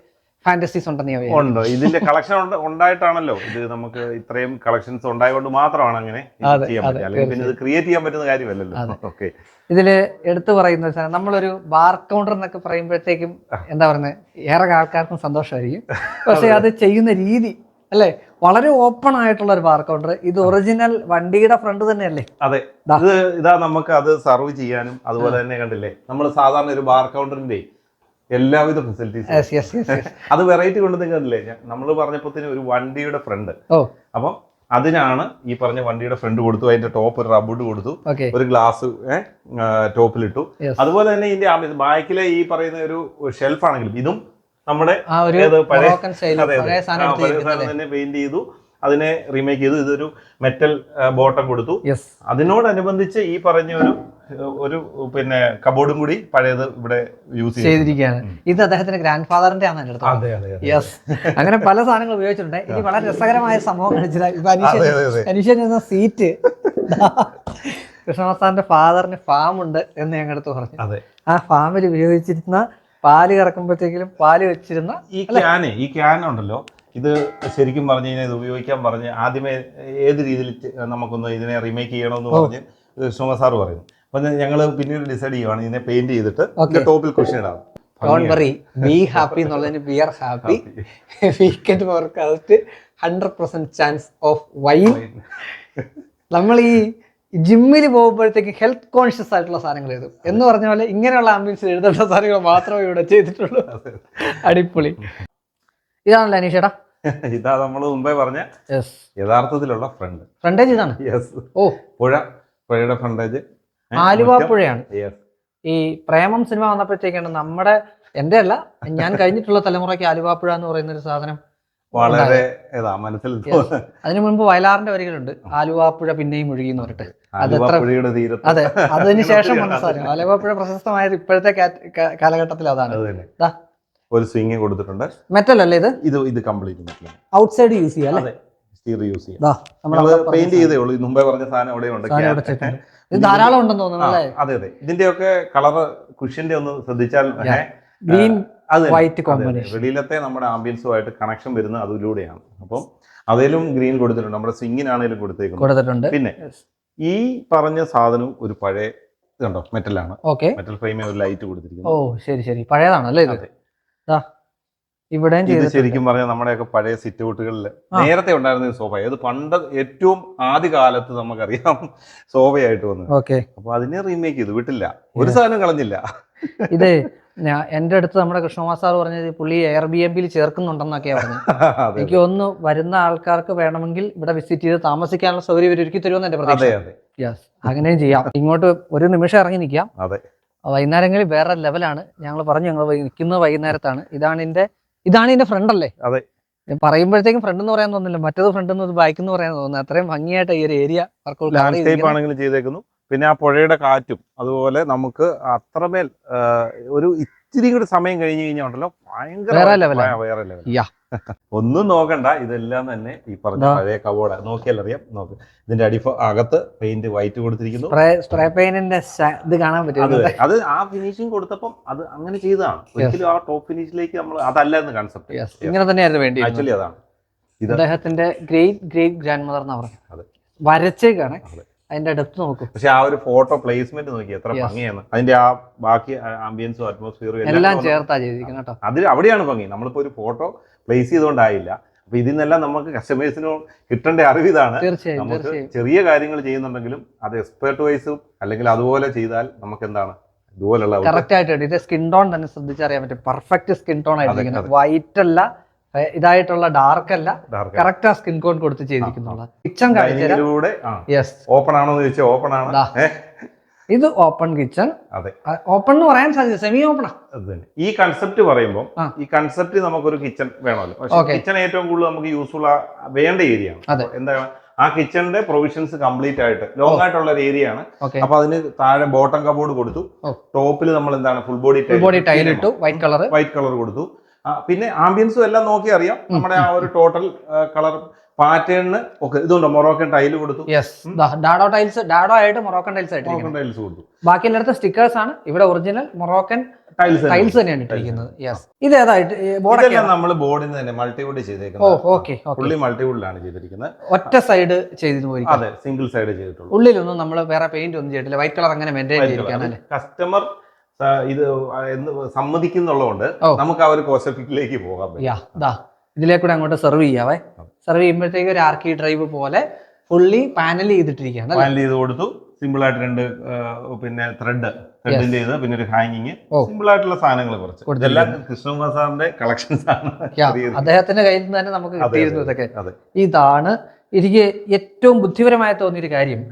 ഫാന്റസീസ് ഉണ്ടെന്ന് ഉണ്ടോ. ഇതിന്റെ കളക്ഷൻ ഉണ്ടായിട്ടാണല്ലോ. ഇത് നമുക്ക് ഇത്രയും കളക്ഷൻസ് ഉണ്ടായതുകൊണ്ട് മാത്രമാണ് അങ്ങനെ ഇത് അതെ, ചെയ്യാൻ പറ്റുക. അല്ലെങ്കിൽ പിന്നെ ഇത് ക്രിയേറ്റ് ചെയ്യാൻ പറ്റുന്ന കാര്യമല്ലല്ലോ. ഓക്കെ. ഇതിൽ എടുത്തു പറയുന്ന സാധനം നമ്മളൊരു ബാർ കൗണ്ടർ എന്നൊക്കെ പറയുമ്പോഴത്തേക്കും എന്താ പറയുന്നത് ഏറെ ആൾക്കാർക്കും സന്തോഷമായിരിക്കും. പക്ഷെ അത് ചെയ്യുന്ന രീതി അല്ലേ? വളരെ ഓപ്പൺ ആയിട്ടുള്ള ഒരു ബാർ കൗണ്ടർ ഇത് ഒറിജിനൽ വണ്ടിയുടെ ഫ്രണ്ട് തന്നെയല്ലേ? അതെ. ഇത് ഇതാ നമുക്ക് അത് സർവ് ചെയ്യാനും അതുപോലെ തന്നെ കണ്ടില്ലേ? നമ്മൾ സാധാരണ ഒരു ബാർ കൗണ്ടറിന്റെ എല്ലാവിധ ഫെസിലിറ്റീസ് അത് വെറൈറ്റി കൊണ്ട് നിൽക്കുന്നില്ലേ നമ്മൾ പറഞ്ഞപ്പോഴത്തേന് ഒരു വണ്ടിയുടെ ഫ്രണ്ട് ഓ. അപ്പം അതിനാണ് ഈ പറഞ്ഞ വണ്ടിയുടെ ഫ്രണ്ട് കൊടുത്തു. അതിന്റെ ടോപ്പ് ഒരു റബ്ബുഡ് കൊടുത്തു. ഒരു ഗ്ലാസ് ടോപ്പിലിട്ടു. അതുപോലെ തന്നെ ഇതിന്റെ ബാക്കിലെ ഈ പറയുന്ന ഒരു ഷെൽഫ് ആണെങ്കിലും ഇതും നമ്മുടെ പഴയ- തന്നെ പെയിന്റ് ചെയ്തു. അതിനെ റീമേക്ക് ചെയ്തു. ഇതൊരു മെറ്റൽ ബോട്ടം കൊടുത്തു. അതിനോടനുബന്ധിച്ച് ഈ പറഞ്ഞ ഒരു ഒരു പിന്നെ കബോർഡും കൂടി പഴയത് ഇവിടെ യൂസ് ചെയ്തിരിക്കുകയാണ്. ഇത് അദ്ദേഹത്തിന്റെ ഗ്രാൻഡ് ഫാദറിന്റെ ആണ് അടുത്ത് അതെ. യെസ് അങ്ങനെ പല സാധനങ്ങൾ ഉപയോഗിച്ചിട്ടുണ്ട്. ഇനി വളരെ രസകരമായ സംഭവം. അനീഷൻ എന്ന സീറ്റ് കൃഷ്ണമസ്ഥാന്റെ ഫാദറിന് ഫാം ഉണ്ട് എന്ന് ഞങ്ങളുടെ അടുത്ത് പറഞ്ഞു. ആ ഫാമിൽ ഉപയോഗിച്ചിരുന്ന പാൽ കറക്കുമ്പോഴത്തേക്കും പാൽ വെച്ചിരുന്ന ഈ ക്യാന് ഈ ക്യാൻ ഉണ്ടല്ലോ ഇത് ശരിക്കും പറഞ്ഞു കഴിഞ്ഞാൽ ഇത് ഉപയോഗിക്കാൻ പറഞ്ഞ് ആദ്യമേ ഏത് രീതിയിൽ നമുക്കൊന്ന് ഇതിനെ റീമേക്ക് ചെയ്യണമെന്ന് പറഞ്ഞ് സുമ സാർ പറയുന്നു. അപ്പൊ ഞങ്ങൾ പിന്നീട് ഡിസൈഡ് ചെയ്യുവാണ് ഇതിനെ പെയിന്റ് ചെയ്തിട്ട് ടോപ്പിൽ കൃഷി ഇടാം. ഡോൺ വറി ബി ഹാപ്പി എന്നുള്ളതിന് B R happy weekend workout hundred percent chance of wine നമ്മൾ ഈ ജിമ്മിൽ പോകുമ്പോഴത്തേക്ക് ഹെൽത്ത് കോൺഷ്യസ് ആയിട്ടുള്ള സാധനങ്ങൾ എഴുതും. എന്ന് പറഞ്ഞ പോലെ ഇങ്ങനെയുള്ള ആംബിയൻസിൽ എഴുതേണ്ട സാധനങ്ങൾ മാത്രമേ ഇവിടെ ചെയ്തിട്ടുള്ളൂ. അടിപൊളി. ഇതാണല്ലോ അനീഷേടാ ഇതാ നമ്മൾ മുമ്പേ പറഞ്ഞ യഥാർത്ഥത്തിലുള്ള ഫ്രണ്ട് ഫ്രണ്ടേജ് ഇതാണ്? ഓ. പുഴ പുഴയുടെ ഫ്രണ്ടേജ് ആലുവ പുഴയാണ്. ഈ പ്രേമം സിനിമ വന്നപ്പോഴത്തേക്കാണ് നമ്മുടെ എന്റെ അല്ല ഞാൻ കഴിഞ്ഞിട്ടുള്ള തലമുറയ്ക്ക് ആലുവാപ്പുഴ എന്ന് പറയുന്ന ഒരു സാധനം വളരെ മനസ്സിൽ അതിനു മുൻപ് വയലാറിന്റെ വരികളുണ്ട്. ആലുവാപ്പുഴ പിന്നെയും മുഴുകി എന്ന് പറഞ്ഞിട്ട് അതെ അതിന് ശേഷം ഒത്തിരി വന്ന സാധനം. ആലുവാപ്പുഴ പ്രശസ്തമായത് ഇപ്പോഴത്തെ കാലഘട്ടത്തിൽ അതാണ്. ഒരു സ്വിങ് കൊടുത്തിട്ടുണ്ട്. മെറ്റൽ അല്ലേ ഇത്? ഇത് ഇത് കംപ്ലീറ്റ് ഔട്ട്സൈഡ് യൂസ് ചെയ്യാം അല്ലേ? സ്റ്റീർ യൂസ് ചെയ്യാം. അവിടെ പറഞ്ഞ പെയിന്റ് ചെയ്തേ ഉള്ളൂ. ഇത് മുമ്പേ പറഞ്ഞ സാധനം അവിടെ ഉണ്ട്. ഇത് ധാരാളം ഉണ്ടെന്ന് തോന്നുന്നു അതെ അതെ. ഇതിന്റെയൊക്കെ കളർ കുഷ്യന്റെ ഒന്ന് ശ്രദ്ധിച്ചാൽ ഗ്രീൻ. വൈറ്റ്. കോമ്പിനേഷൻ വെളിയിലത്തെ നമ്മുടെ ആംബിയൻസുമായിട്ട് കണക്ഷൻ വരുന്നത് അതിലൂടെയാണ്. അപ്പം അതിലും ഗ്രീൻ കൊടുത്തിട്ടുണ്ട്. നമ്മുടെ സ്വിങ്ങിനാണേലും കൊടുത്തേക്കുന്നത് കൊടുത്തിട്ടുണ്ട്. പിന്നെ ഈ പറഞ്ഞ സാധനം ഒരു പഴയ ഇതുണ്ടോ? മെറ്റലാണ് ഓക്കെ മെറ്റൽ ഫ്രെയിമേ ഒരു ലൈറ്റ് കൊടുത്തിരിക്കുന്നു. ഓ ശരി ശരി. പഴയതാണല്ലേ ഇത്? ഇവിടെ ഇത് ശരിക്കും പറഞ്ഞാൽ നമ്മുടെയൊക്കെ പഴയ സിറ്റ് ഔട്ടുകളിൽ നേരത്തെ ഉണ്ടായിരുന്ന സോഫ അത് പണ്ട് ഏറ്റവും ആദ്യ കാലത്ത് നമുക്കറിയാം സോഫയായിട്ട് വന്നു ഓക്കെ അപ്പൊ അതിനെ റീമേക്ക് ചെയ്തു. വിട്ടില്ല. ഒരു സാധനം കളഞ്ഞില്ല. ഇത് ഞാൻ എന്റെ അടുത്ത് നമ്മുടെ കൃഷ്ണകുമാർ സാർ പറഞ്ഞത് പുള്ളി എയർ ബി എം ബിയിൽ ചേർക്കുന്നുണ്ടെന്നൊക്കെയാണ് പറഞ്ഞത് എനിക്ക് ഒന്ന് വരുന്ന ആൾക്കാർക്ക് വേണമെങ്കിൽ ഇവിടെ വിസിറ്റ് ചെയ്ത് താമസിക്കാനുള്ള സൗകര്യം ഒരുക്കി തരുമെന്ന് എന്റെ പ്രതീക്ഷ. യെസ് അങ്ങനെയും ചെയ്യാം. ഇങ്ങോട്ട് ഒരു നിമിഷം ഇറങ്ങി നിൽക്കാം. വൈകുന്നേരങ്ങളിൽ വേറെ ലെവലാണ്. ഞങ്ങൾ പറഞ്ഞു ഞങ്ങൾ നിൽക്കുന്നത് വൈകുന്നേരത്താണ്. ഇതാണ് ഇതിന്റെ ഇതാണ് ഫ്രണ്ട് അല്ലേ? അതെ. പറയുമ്പോഴത്തേക്കും ഫ്രണ്ട് എന്ന് പറയാൻ തോന്നുന്നില്ല. മറ്റേത് ഫ്രണ്ട് എന്ന് ബാക്ക് എന്ന് പറയാൻ തോന്നുന്നു. അത്രയും ഭംഗിയായിട്ട് ഈ ഒരു ഏരിയ ലാൻഡ്സ്കേപ്പ് ആണെങ്കിലും ചെയ്തേക്കുന്നു. പിന്നെ ആ പുഴയുടെ കാറ്റും അതുപോലെ നമുക്ക് അത്രമേൽ ഒരു ഇത്തിരി കൂടി സമയം കഴിഞ്ഞു കഴിഞ്ഞാൽ ഉണ്ടല്ലോ ഭയങ്കര വേറെ ലെവൽ. ഒന്നും നോക്കണ്ട ഇതെല്ലാം തന്നെ ഈ പറഞ്ഞ പഴയ കവോട നോക്കിയാൽ അറിയാം നോക്ക്. ഇതിന്റെ അടി അകത്ത് പെയിന്റ് വൈറ്റ് കൊടുത്തിരിക്കുന്നു. സ്പ്രേ പെയിന്റിന്റെ ഇത് കാണാൻ അത് പറ്റും അത് ആ ഫിനിഷിംഗ് കൊടുത്തപ്പം അത് അങ്ങനെ ചെയ്തതാണ്. ഒരിക്കലും ആ ടോപ്പ് ഫിനിഷിലേക്ക് നമ്മൾ അതല്ല എന്ന് കൺസെപ്റ്റ്. ഇങ്ങനെ തന്നെയായിരുന്നു വേണ്ടി ആക്ച്വലി അതാണ്. അദ്ദേഹത്തിന്റെ ഗ്രേറ്റ് ഗ്രേറ്റ് ഗ്രാൻഡ് മദർ എന്നാ. പറഞ്ഞത്. വരച്ചേക്കാണ്. അതിന്റെ അടുത്ത് നോക്കും. പക്ഷെ ആ ഒരു ഫോട്ടോ പ്ലേസ്മെന്റ് നോക്കി എത്ര. ഭംഗിയാണ് അതിന്റെ ആ ബാക്കി ആംബിയൻസും അറ്റ്മോസ്ഫിയറും എല്ലാം ചേർത്താ ചെയ്തിരിക്കുന്നത് കേട്ടോ. അതിൽ അവിടെയാണ് ഭംഗി. നമ്മളിപ്പോ ഒരു ഫോട്ടോ പ്ലേസ് ചെയ്തുകൊണ്ടായില്ല. അപ്പൊ ഇതിൽ നിന്നെല്ലാം നമുക്ക് കസ്റ്റമേഴ്സിന് കിട്ടേണ്ട അറിവ് ഇതാണ്. തീർച്ചയായും നമുക്ക് ചെറിയ കാര്യങ്ങൾ ചെയ്യുന്നുണ്ടെങ്കിലും അത് എക്സ്പേർട്ട് വൈസും അല്ലെങ്കിൽ അതുപോലെ ചെയ്താൽ നമുക്ക് എന്താണ് ഇതുപോലുള്ള കറക്റ്റ് ആയിട്ട് സ്കിൻ ടോൺ തന്നെ ശ്രദ്ധിച്ചറിയാൻ പറ്റും. പെർഫെക്റ്റ് സ്കിൻ ടോൺ ആയിരിക്കുന്നത് വൈറ്റ് അല്ല ഇതായിട്ടുള്ള ഡാർക്ക് അല്ല കറക്റ്റ് ആ സ്കിൻ കോൺ കൊടുത്ത് ചെയ്തിരിക്കുന്നുള്ള. കിച്ചൺ യെസ് ഓപ്പൺ ആണോ എന്ന് ചോദിച്ചാൽ ഓപ്പൺ ആണ്. ഇത് ഓപ്പൺ കിച്ചൺ അതെ. ഓപ്പൺ എന്ന് പറയാൻ സാധിക്കും സെമി ഓപ്പൺ ഈ കൺസെപ്റ്റ് പറയുമ്പോൾ ഈ കൺസെപ്റ്റ് നമുക്കൊരു കിച്ചൺ വേണമല്ലോ. പക്ഷെ. കിച്ചൺ ഏറ്റവും കൂടുതൽ നമുക്ക് യൂസ്ഫുൾ വേണ്ട ഏരിയ ആണ്. എന്താണ്? ആ കിച്ചണിന്റെ പ്രൊവിഷൻസ് കംപ്ലീറ്റ് ആയിട്ട് ലോങ് ആയിട്ടുള്ള ഒരു ഏരിയ ആണ്. അപ്പൊ അതിന് താഴെ ബോട്ടം കബോർഡ് കൊടുത്തു. ടോപ്പിൽ നമ്മൾ എന്താണ്? ഫുൾ ബോഡി ബോഡി ടൈൽ ഇട്ടു വൈറ്റ് കളർ വൈറ്റ് കളർ കൊടുത്തു. പിന്നെ ആംബിയൻസും എല്ലാം നോക്കി അറിയാം. നമ്മുടെ ആ ഒരു ടോട്ടൽ കളർ പാറ്റേണിന് ഒക്കെ. ഇതുണ്ട്? മൊറോക്കൻ ടൈൽ കൊടുത്തു. യെസ് ഡാഡോ ടൈൽസ് ഡാഡോ ആയിട്ട് മൊറോക്കൻ ടൈൽസ് ആയിട്ട് മൊറോക്കൻ ടൈൽസ് കൊടുത്തു. ബാക്കി എല്ലായിടത്തും സ്റ്റിക്കേഴ്സ് ആണ്. ഇവിടെ ഒറിജിനൽ മൊറോക്കൻ ടൈൽസ് തന്നെയാണ് ഇട്ടിരിക്കുന്നത്. യെസ് ഇത് ഏതായിട്ട്? ബോർഡൊക്കെ ഇതെല്ലാം നമ്മൾ ബോർഡിൽ തന്നെ മൾട്ടിവുഡ് ചെയ്തേക്കുന്നത്. ഓക്കെ ഫുള്ളി മൾട്ടിവുഡിലാണ് ചെയ്തിരിക്കുന്നത്. ഒറ്റ സൈഡ് ചെയ്തിട്ട് പോയിരിക്കും. അതെ സിംഗിൾ സൈഡ് ചെയ്തിട്ടുള്ളൂ. ഉള്ളിലൊന്നും നമ്മൾ വേറെ പെയിന്റ് ഒന്നും ചെയ്തിട്ടില്ല. വൈറ്റ് കളർ അങ്ങനെ മെയിന്റെയിൻ ചെയ്തിരിക്കുകയാണ് കസ്റ്റമർ ഇത് സമ്മതിക്കുന്നുള്ളതുകൊണ്ട് നമുക്ക് ആ ഒരു കോസഫിക്കിലേക്ക് പോകാം ഇതിലേക്കൂടെ അങ്ങോട്ട് സെർവ് ചെയ്യാവേ. സെർവ് ചെയ്യുമ്പോഴത്തേക്ക് ഒരു ആർക്കി ഡ്രൈവ് പോലെ ഫുള്ളി പാനൽ ചെയ്തിട്ടിരിക്കുകയാണ് പാനൽ ചെയ്ത് കൊടുത്തു. സിമ്പിൾ ആയിട്ട് രണ്ട് പിന്നെ ത്രെഡ് ത്രെഡിന്റെ ചെയ്ത് പിന്നെ ഒരു ഹാങ്ങിങ് സിമ്പിൾ ആയിട്ടുള്ള സാധനങ്ങൾ കുറച്ച്. ഇതെല്ലാം കൃഷ്ണകുമാർ സാറിന്റെ കളക്ഷൻസ് ആണ്. അദ്ദേഹത്തിന്റെ കയ്യിൽ നിന്ന് തന്നെ നമുക്ക് കിട്ടിയിരുന്നു ഇതൊക്കെ ഇതാണ് എനിക്ക് ഏറ്റവും ബുദ്ധിപരമായി തോന്നിയൊരു കാര്യം.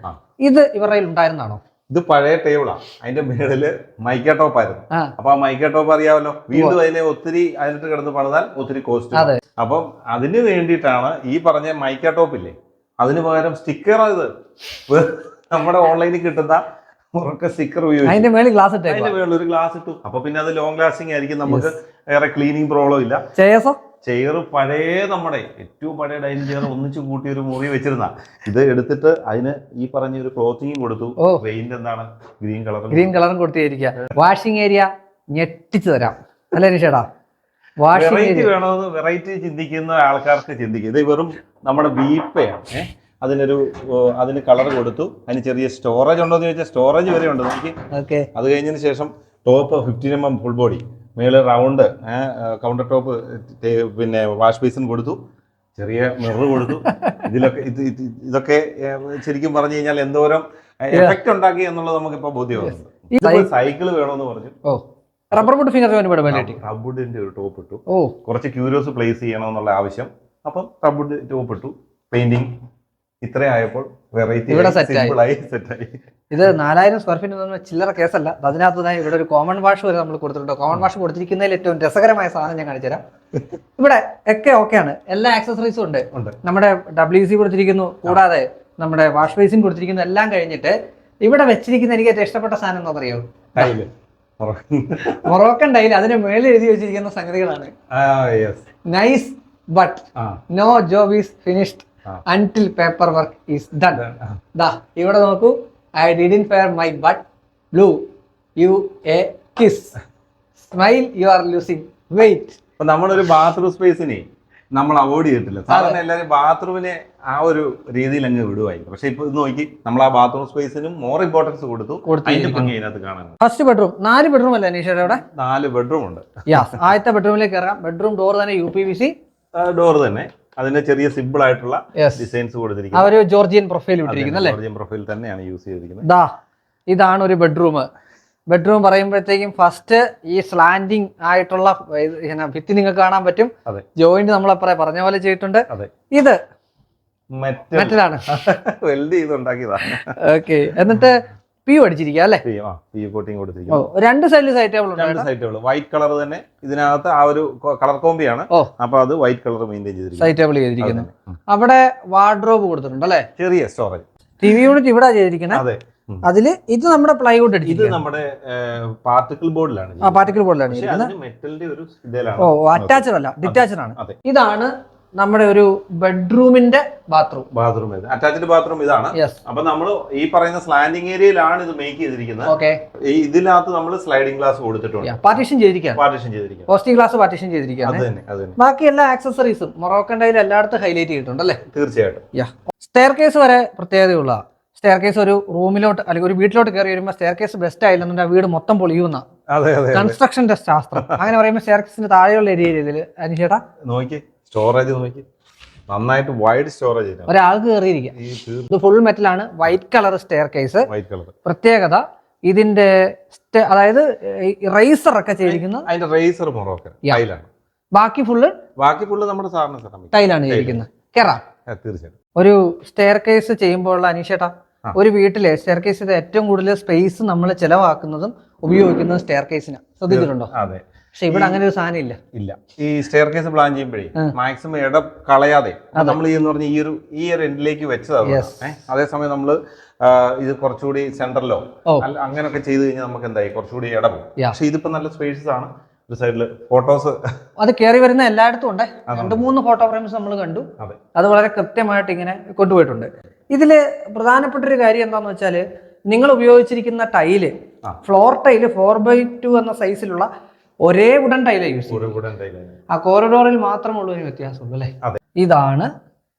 ഇത് ഇവരുടെ ഉണ്ടായിരുന്നാണോ? ഇത് പഴയ ടേബിളാണ് അതിന്റെ മേളിൽ മൈക്ക ടോപ്പ് ആയിരുന്നു. അപ്പൊ ആ മൈക്ക ടോപ്പ് അറിയാമല്ലോ? വീണ്ടും അതിനെ ഒത്തിരി അതിനിട്ട് കിടന്ന് പണിതാൽ ഒത്തിരി കോസ്റ്റ്. അപ്പം അതിന് വേണ്ടിയിട്ടാണ് ഈ പറഞ്ഞ മൈക്ക ടോപ്പ് ഇല്ലേ? അതിന് പകരം സ്റ്റിക്കർ ഇത്. നമ്മുടെ ഓൺലൈനിൽ കിട്ടുന്ന മുറക്ക സ്റ്റിക്കർ ഉപയോഗിച്ചു. അതിന്റെ മേളിൽ ഗ്ലാസ് അതിന്റെ മേളിൽ ഒരു ഗ്ലാസ് ഇട്ടു. അപ്പൊ പിന്നെ അത് ലോങ് ലാസ്റ്റിംഗ് ആയിരിക്കും. നമുക്ക് വേറെ ക്ലീനിങ് പ്രോബ്ലം ഇല്ല. ചേസോ ചെയർ പഴയ നമ്മുടെ ഏറ്റവും പഴയ ഡൈനിങ് ചെയർ ഒന്നിച്ച് കൂട്ടി ഒരു മുറി വെച്ചിരുന്ന. ഇത് എടുത്തിട്ട് അതിന് ഈ പറഞ്ഞ ഒരു ക്ലോത്തിങ്ങും കൊടുത്തു. പെയിന്റ് എന്താണ്? ഗ്രീൻ കളർ ഗ്രീൻ കളറും കൊടുത്തിരിക്കുക. വാഷിംഗ് ഏരിയ ഞെട്ടിച്ചു തരാം. അല്ല നിഷേടാ? വാഷിംഗ് വെറൈറ്റി വേണമെന്ന് വെറൈറ്റി ചിന്തിക്കുന്ന ആൾക്കാർക്ക് ചിന്തിക്കും. ഇത് വെറും നമ്മുടെ ബീപ്പയാണ് അതിനൊരു അതിന് കളർ കൊടുത്തു. അതിന് ചെറിയ സ്റ്റോറേജ് ഉണ്ടോ എന്ന് ചോദിച്ചാൽ സ്റ്റോറേജ് വരെ ഉണ്ട്. നമുക്ക് അത് കഴിഞ്ഞതിന് ശേഷം top fifteen M M full body മേൾ round counter top പിന്നെ വാഷ് ബേസിൻ കൊടുത്തു. ചെറിയ മിറർ കൊടുത്തു. ഇതിലൊക്കെ ഇത് ഇത് ഇതൊക്കെ ശരിക്കും പറഞ്ഞു കഴിഞ്ഞാൽ എന്തോരം എഫക്റ്റ് ഉണ്ടാക്കി എന്നുള്ളത് നമുക്ക് ഇപ്പൊ ബോധ്യമാകുന്നുണ്ട് സൈക്കിൾ വേണമെന്ന് പറഞ്ഞു. റബ്ബർ ബുഡ് ഫിംഗർ റബ്ബുഡിന്റെ ഒരു ടോപ്പ് ഇട്ടു. ഓ. കുറച്ച് ക്യൂരിയോസ് പ്ലേസ് ചെയ്യണമെന്നുള്ള ആവശ്യം. അപ്പം റബ്ബുഡ് ടോപ്പ് ഇട്ടു. പെയിന്റിങ് ഇത്ര ആയപ്പോൾ വെറൈറ്റി ഇവിടെ സെറ്റായി ഇത് നാലായിരം സ്ക്വയർ ഫീറ്റ് എന്ന് ചില്ലറ കേസല്ല. അതിനകത്ത് ഇവിടെ ഒരു കോമൺ വാഷ് വരെ നമ്മൾ കൊടുത്തിട്ടുണ്ട്. കോമൺ വാഷ് കൊടുത്തിരിക്കുന്നതിൽ ഏറ്റവും രസകരമായ സാധനം ഞാൻ കാണിച്ചു തരാം ഇവിടെ ഒക്കെ ഓക്കെയാണ് എല്ലാ ആക്സസറീസും ഉണ്ട്. നമ്മുടെ ഡബ്ല്യു സി കൊടുത്തിരിക്കുന്നു. കൂടാതെ നമ്മുടെ വാഷ് ബേസിൻ കൊടുത്തിരിക്കുന്നു. എല്ലാം കഴിഞ്ഞിട്ട് ഇവിടെ വെച്ചിരിക്കുന്ന എനിക്ക് ഏറ്റവും ഇഷ്ടപ്പെട്ട സാധനം എന്താ അറിയോ? മൊറോക്കൻ ടൈൽ അതിന് മേളിൽ എഴുതി വെച്ചിരിക്കുന്ന സംഗതികളാണ്. Nice but no job is finished. Until paper work is done. ദാ ഇവിടെ നോക്കൂ. I didn't fair my but blue you a kiss smile you are losing weight അപ്പൊ നമ്മളൊരു ബാത്റൂം സ്പേസിനെ നമ്മൾ അവോയ്ഡ് ചെയ്തിട്ടില്ല. സാധാരണ എല്ലാവരും ബാത്റൂമിനെ ആ ഒരു രീതിയിൽ അങ്ങ് വിടുവായിരിക്കും. പക്ഷെ ഇപ്പൊ ഇത് നോക്കി നമ്മൾ ആ ബാത്റൂം സ്പേസിനും മോർ ഇമ്പോർട്ടൻസ് കൊടുത്തു. അതിന്റെ ഭംഗി അതിനകത്ത് കാണാൻ ഫസ്റ്റ് ബെഡ്റൂം നാല് ബെഡ്റൂം അല്ലേ അനീഷയുടെ അവിടെ? നാല് ബെഡ്റൂം ഉണ്ട്. ആദ്യത്തെ ബെഡ്റൂമിലേക്ക് ഇറങ്ങാം ബെഡ്റൂം ഡോർ തന്നെ U P V C door തന്നെ. അതിന്റെ ചെറിയ സിമ്പിൾ ആയിട്ടുള്ള ഡിസൈൻസ് കൊടുത്തിരിക്കുന്നത്. അവർ ജോർജിയൻ പ്രൊഫൈൽ ഇട്ടിരിക്കുന്നു അല്ലേ? ജോർജിയൻ പ്രൊഫൈൽ തന്നെയാണ് യൂസ് ചെയ്തിരിക്കുന്നത്. ദാ ഇതാണ് ഒരു ബെഡ്റൂം ബെഡ്റൂം പറയുമ്പോഴത്തേക്കും ഫസ്റ്റ് ഈ സ്ലാൻഡിങ് ആയിട്ടുള്ള ഭിത്തി നിങ്ങൾക്ക് കാണാൻ പറ്റും. ജോയിന്റ് നമ്മളപ്പറ പറഞ്ഞ പോലെ ചെയ്തിട്ടുണ്ട്. ഇത് മറ്റേ മെറ്റലാണ് വെൽഡ് ചെയ്ത് ഉണ്ടാക്കിയതാണ് ഓക്കെ എന്നിട്ട് പി അടിച്ചിരിക്കുക അല്ലേ? ഓ കൊടുത്തിരിക്കുന്നത് രണ്ട് സൈഡിൽ സൈഡ് ടേബിൾ രണ്ട് ടേബിൾ വൈറ്റ് കളർ തന്നെ ഇതിനകത്ത് ആ ഒരു കളർ കോമ്പിയാണ്. അപ്പൊ അത് വൈറ്റ് കളർ മെയിന്റെയിൻ ചെയ്തിരിക്കുന്നത് സൈഡ് ടേബിൾ ചെയ്തിരിക്കുന്നു. അത് തന്നെ. ഉം. അവിടെ വാർഡ്രോബ് കൊടുത്തിട്ടുണ്ട് അല്ലേ? ചെറിയ സ്റ്റോറേജ് ടി വി യൂണിറ്റ് ഇവിടെ ചെയ്തിരിക്കുന്നത് അതെ. അതിൽ ഇത് നമ്മുടെ പ്ലൈവുഡ് ഇത് നമ്മുടെ പാർട്ടിക്കിൾ ബോർഡിലാണ് ആ പാർട്ടിക്കിൾ ബോർഡിലാണ് മെറ്റലിന്റെ ഒരു ഓ അറ്റാച്ചഡ് അല്ല ഡിറ്റാച്ചഡ് ആണ്. ഇതാണ് നമ്മുടെ ഒരു ബെഡ്റൂമിന്റെ ബാത്റൂം. ബാത്റൂം അറ്റാച്ച്ഡ് ബാത്റൂം ഇതാണ്. അപ്പൊ നമ്മൾ ഈ പറയുന്ന സ്ലാൻഡിംഗ് ഏരിയയിലാണ് ഇത് മേക്ക് ചെയ്തിരിക്കുന്നത്. ഓക്കെ ഇതിനകത്ത് നമ്മൾ സ്ലൈഡിംഗ് ഗ്ലാസ് കൊടുത്തിട്ടുണ്ട്. പാർട്ടീഷൻ ചെയ്തിരിക്കുകയാണ്. പാർട്ടീഷൻ ചെയ്തിരിക്കുക പോസ്റ്റിംഗ് ഗ്ലാസ് പാർട്ടീഷൻ ചെയ്തിരിക്കുകയാണ്. ബാക്കി എല്ലാ ആക്സസറീസും മൊറോക്കൻ ടൈൽ എല്ലായിടത്തും ഹൈലൈറ്റ് ചെയ്തിട്ടുണ്ട് അല്ലേ? തീർച്ചയായിട്ടും. സ്റ്റെയർ കേസ് വരെ പ്രത്യേകതയുള്ള സ്റ്റെയർ കേസ് ഒരു റൂമിലോട്ട് അല്ലെങ്കിൽ ഒരു വീട്ടിലോട്ട് കയറി വരുമ്പോൾ സ്റ്റെയർ കേസ് ബെസ്റ്റ് ആയില്ലെന്നുണ്ടെങ്കിൽ ആ വീട് മൊത്തം പൊളിയുന്ന കൺസ്ട്രക്ഷന്റെ ശാസ്ത്രം. അങ്ങനെ പറയുമ്പോൾ സ്റ്റെയർ കേസിന്റെ താഴെയുള്ള ഏരിയയിൽ അനുശേട്ടാ നോക്കി. സ്റ്റോറേജ് നോക്കി. നന്നായിട്ട് വൈഡ് സ്റ്റോറേജ് ഒരാൾക്ക് കയറിയിരിക്കും ഫുൾ ഇത് full മെറ്റലാണ് white colour staircase white colour പ്രത്യേകത ഇതിന്റെ അതായത് റൈസർ ഒക്കെ ചെയ്തിരിക്കുന്നത് അതിന്റെ റൈസർ മുറൊക്കെ ടൈലാണ് ബാക്കി ഫുള്ള് ബാക്കി ഫുള്ള് നമ്മുടെ സാറിന് ടൈലാണ് ചെയ്തിരിക്കുന്നത്. കേറ. തീർച്ചയായിട്ടും. ഒരു സ്റ്റെയർ കേസ് ചെയ്യുമ്പോഴുള്ള അനീഷേട്ടാ ഒരു വീട്ടിലെ സ്റ്റെയർ കേസിന്റെ ഏറ്റവും കൂടുതൽ സ്പേസ് നമ്മൾ ചെലവാക്കുന്നതും ഉപയോഗിക്കുന്നതും സ്റ്റെയർ കേസിനാണ് ശ്രദ്ധിച്ചിട്ടുണ്ടോ? അതെ. പക്ഷെ ഇവിടെ അങ്ങനെ ഒരു സാധനം ഇല്ല. ഇല്ല. ഈ സ്റ്റെയർ കേസ് പ്ലാൻ ചെയ്യുമ്പോഴേ. മാക്സിമം ഇട കളയാതെ നമ്മൾ ഈ എന്ന് പറഞ്ഞ ഈ ഒരു ഈ ഒരു എൻഡിലേക്ക് വെച്ചതാണ്. അതേസമയം നമ്മൾ ഇത് കുറച്ചുകൂടി സെന്ററിലോ അങ്ങനെയൊക്കെ ചെയ്ത് കഴിഞ്ഞാൽ നമുക്ക് എന്തായി കുറച്ചുകൂടി ഇടം. പക്ഷെ ഇതിപ്പോ നല്ല സ്പേസസ് ആണ്. ഒരു സൈഡിൽ ഫോട്ടോസ് അത് കയറി വരുന്ന എല്ലായിടത്തും ഉണ്ട്. രണ്ട് മൂന്ന് ഫോട്ടോ ഫ്രെയിംസ് നമ്മൾ കണ്ടു. അത്. വളരെ കൃത്യമായിട്ട് ഇങ്ങനെ കൊണ്ടുപോയിട്ടുണ്ട്. ഇതിൽ പ്രധാനപ്പെട്ട ഒരു കാര്യം എന്താണെന്ന് വെച്ചാൽ നിങ്ങൾ ഉപയോഗിച്ചിരിക്കുന്ന tile floor tile four by two എന്ന സൈസിലുള്ള ഒരേ വുഡൻ ടൈല യൂസ് ചെയ്യും ഒരു ആ കോറിഡോറിൽ മാത്രമുള്ള ഒരു വ്യത്യാസമുള്ളൂ അല്ലേ? ഇതാണ്.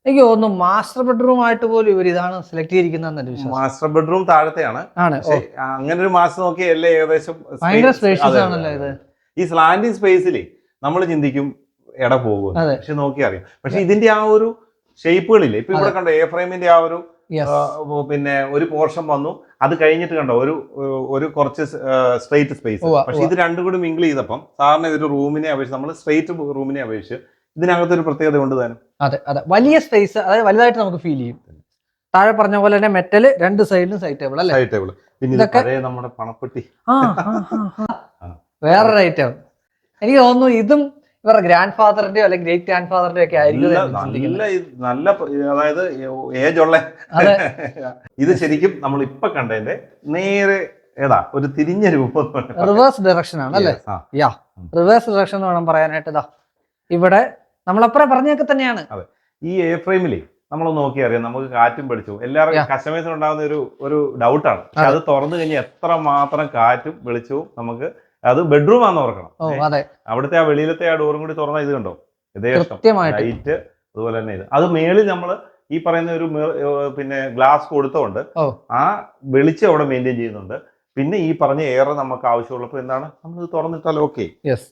എനിക്ക് തോന്നുന്നു മാസ്റ്റർ ബെഡ്റൂം ആയിട്ട് പോലും ഇവർ ഇതാണ് സെലക്ട് വിശ്വാസം. മാസ്റ്റർ ബെഡ്റൂം താഴത്തെയാണ്. ആണ്. അങ്ങനെ ഒരു മാസം നോക്കിയല്ലേ ഏകദേശം ഭയങ്കര space- സ്പേഷ്യസ് ആണല്ലോ ഇത്? ഈ സ്ലാൻഡിങ് സ്പേസിൽ നമ്മൾ ചിന്തിക്കും എട പോകും പക്ഷെ നോക്കി അറിയാം പക്ഷെ ഇതിന്റെ ആ ഒരു ഷേപ്പുകളില്ലേ ഇപ്പൊ ഇവിടെ കണ്ടോ എ ഫ്രെയിമിന്റെ ആ ഒരു. പിന്നെ ഒരു പോർഷൻ വന്നു. അത് കഴിഞ്ഞിട്ട് കണ്ടോ ഒരു ഒരു കുറച്ച് സ്ട്രെയിറ്റ് സ്പേസ് പക്ഷെ ഇത് രണ്ടും കൂടി മിങ്കിൾ ചെയ്തപ്പം സാറിന് ഒരു റൂമിനെ അപേക്ഷിച്ച് നമ്മൾ സ്ട്രെയിറ്റ് റൂമിനെ അപേക്ഷിച്ച് ഇതിനകത്ത് ഒരു പ്രത്യേകത ഉണ്ട് തന്നെ അതെ അതെ. വലിയ സ്പേസ് അതായത് വലുതായിട്ട് നമുക്ക് ഫീൽ ചെയ്യും. താഴെ പറഞ്ഞ പോലെ തന്നെ മെറ്റൽ രണ്ട് സൈഡിലും സൈഡ് ടേബിൾ അല്ലേ? സൈഡ് ടേബിൾ പിന്നെ നമ്മുടെ പണപ്പെട്ടി. വേറൊരു ഐറ്റം എനിക്ക് തോന്നുന്നു ഇതും ഇവരുടെ ഗ്രാൻഡ് ഫാദറിന്റെയോ അല്ലെങ്കിൽ ഗ്രേറ്റ് ഗ്രാൻഡ് ഫാദറിന്റെയോ ഒക്കെ ആയിരിക്കും നല്ല നല്ല അതായത് ഏജ് ഉള്ള ഇത് ശരിക്കും നമ്മൾ ഇപ്പൊ കണ്ടതിന്റെ നേരെ ഏതാ? ഒരു തിരിഞ്ഞ രൂപം റിവേഴ്സ് ഡയറക്ഷൻ ആണ് അല്ലേ? യാ റിവേഴ്സ് ഡയറക്ഷൻ എന്ന് വേണം പറയാനായിട്ട് ഇതാ. ഇവിടെ നമ്മളപ്പുറം പറഞ്ഞൊക്കെ തന്നെയാണ്. ഈ എ ഫ്രെയിമിലേ നമ്മൾ നോക്കി അറിയാം നമുക്ക് കാറ്റും പിടിച്ചു. എല്ലാവർക്കും കസ്റ്റമേഴ്സിനുണ്ടാകുന്ന കസ്റ്റമേഴ്സിന് ഉണ്ടാകുന്ന ഒരു ഒരു ഡൗട്ടാണ് അത്. തുറന്നു കഴിഞ്ഞാൽ എത്ര മാത്രം കാറ്റും വെളിച്ചവും നമുക്ക് അത് ബെഡ്റൂം ആണെന്ന് ഓർക്കണം. അവിടുത്തെ ആ വെളിയിലത്തെ ആ ഡോറും കൂടി തുറന്ന ഇത് കണ്ടോ? ലൈറ്റ് അതുപോലെ തന്നെ ഇത്. അത് മേളിൽ നമ്മൾ ഈ പറയുന്ന ഒരു പിന്നെ ഗ്ലാസ് കൊടുത്തോണ്ട് ആ വെളിച്ചം അവിടെ മെയിന്റെയിൻ ചെയ്യുന്നുണ്ട്. പിന്നെ ഈ പറഞ്ഞ ഏറെ നമുക്ക് ആവശ്യമുള്ളപ്പോൾ എന്താണ്? നമ്മൾ ഇത് തുറന്നിട്ടാൽ ഓക്കെ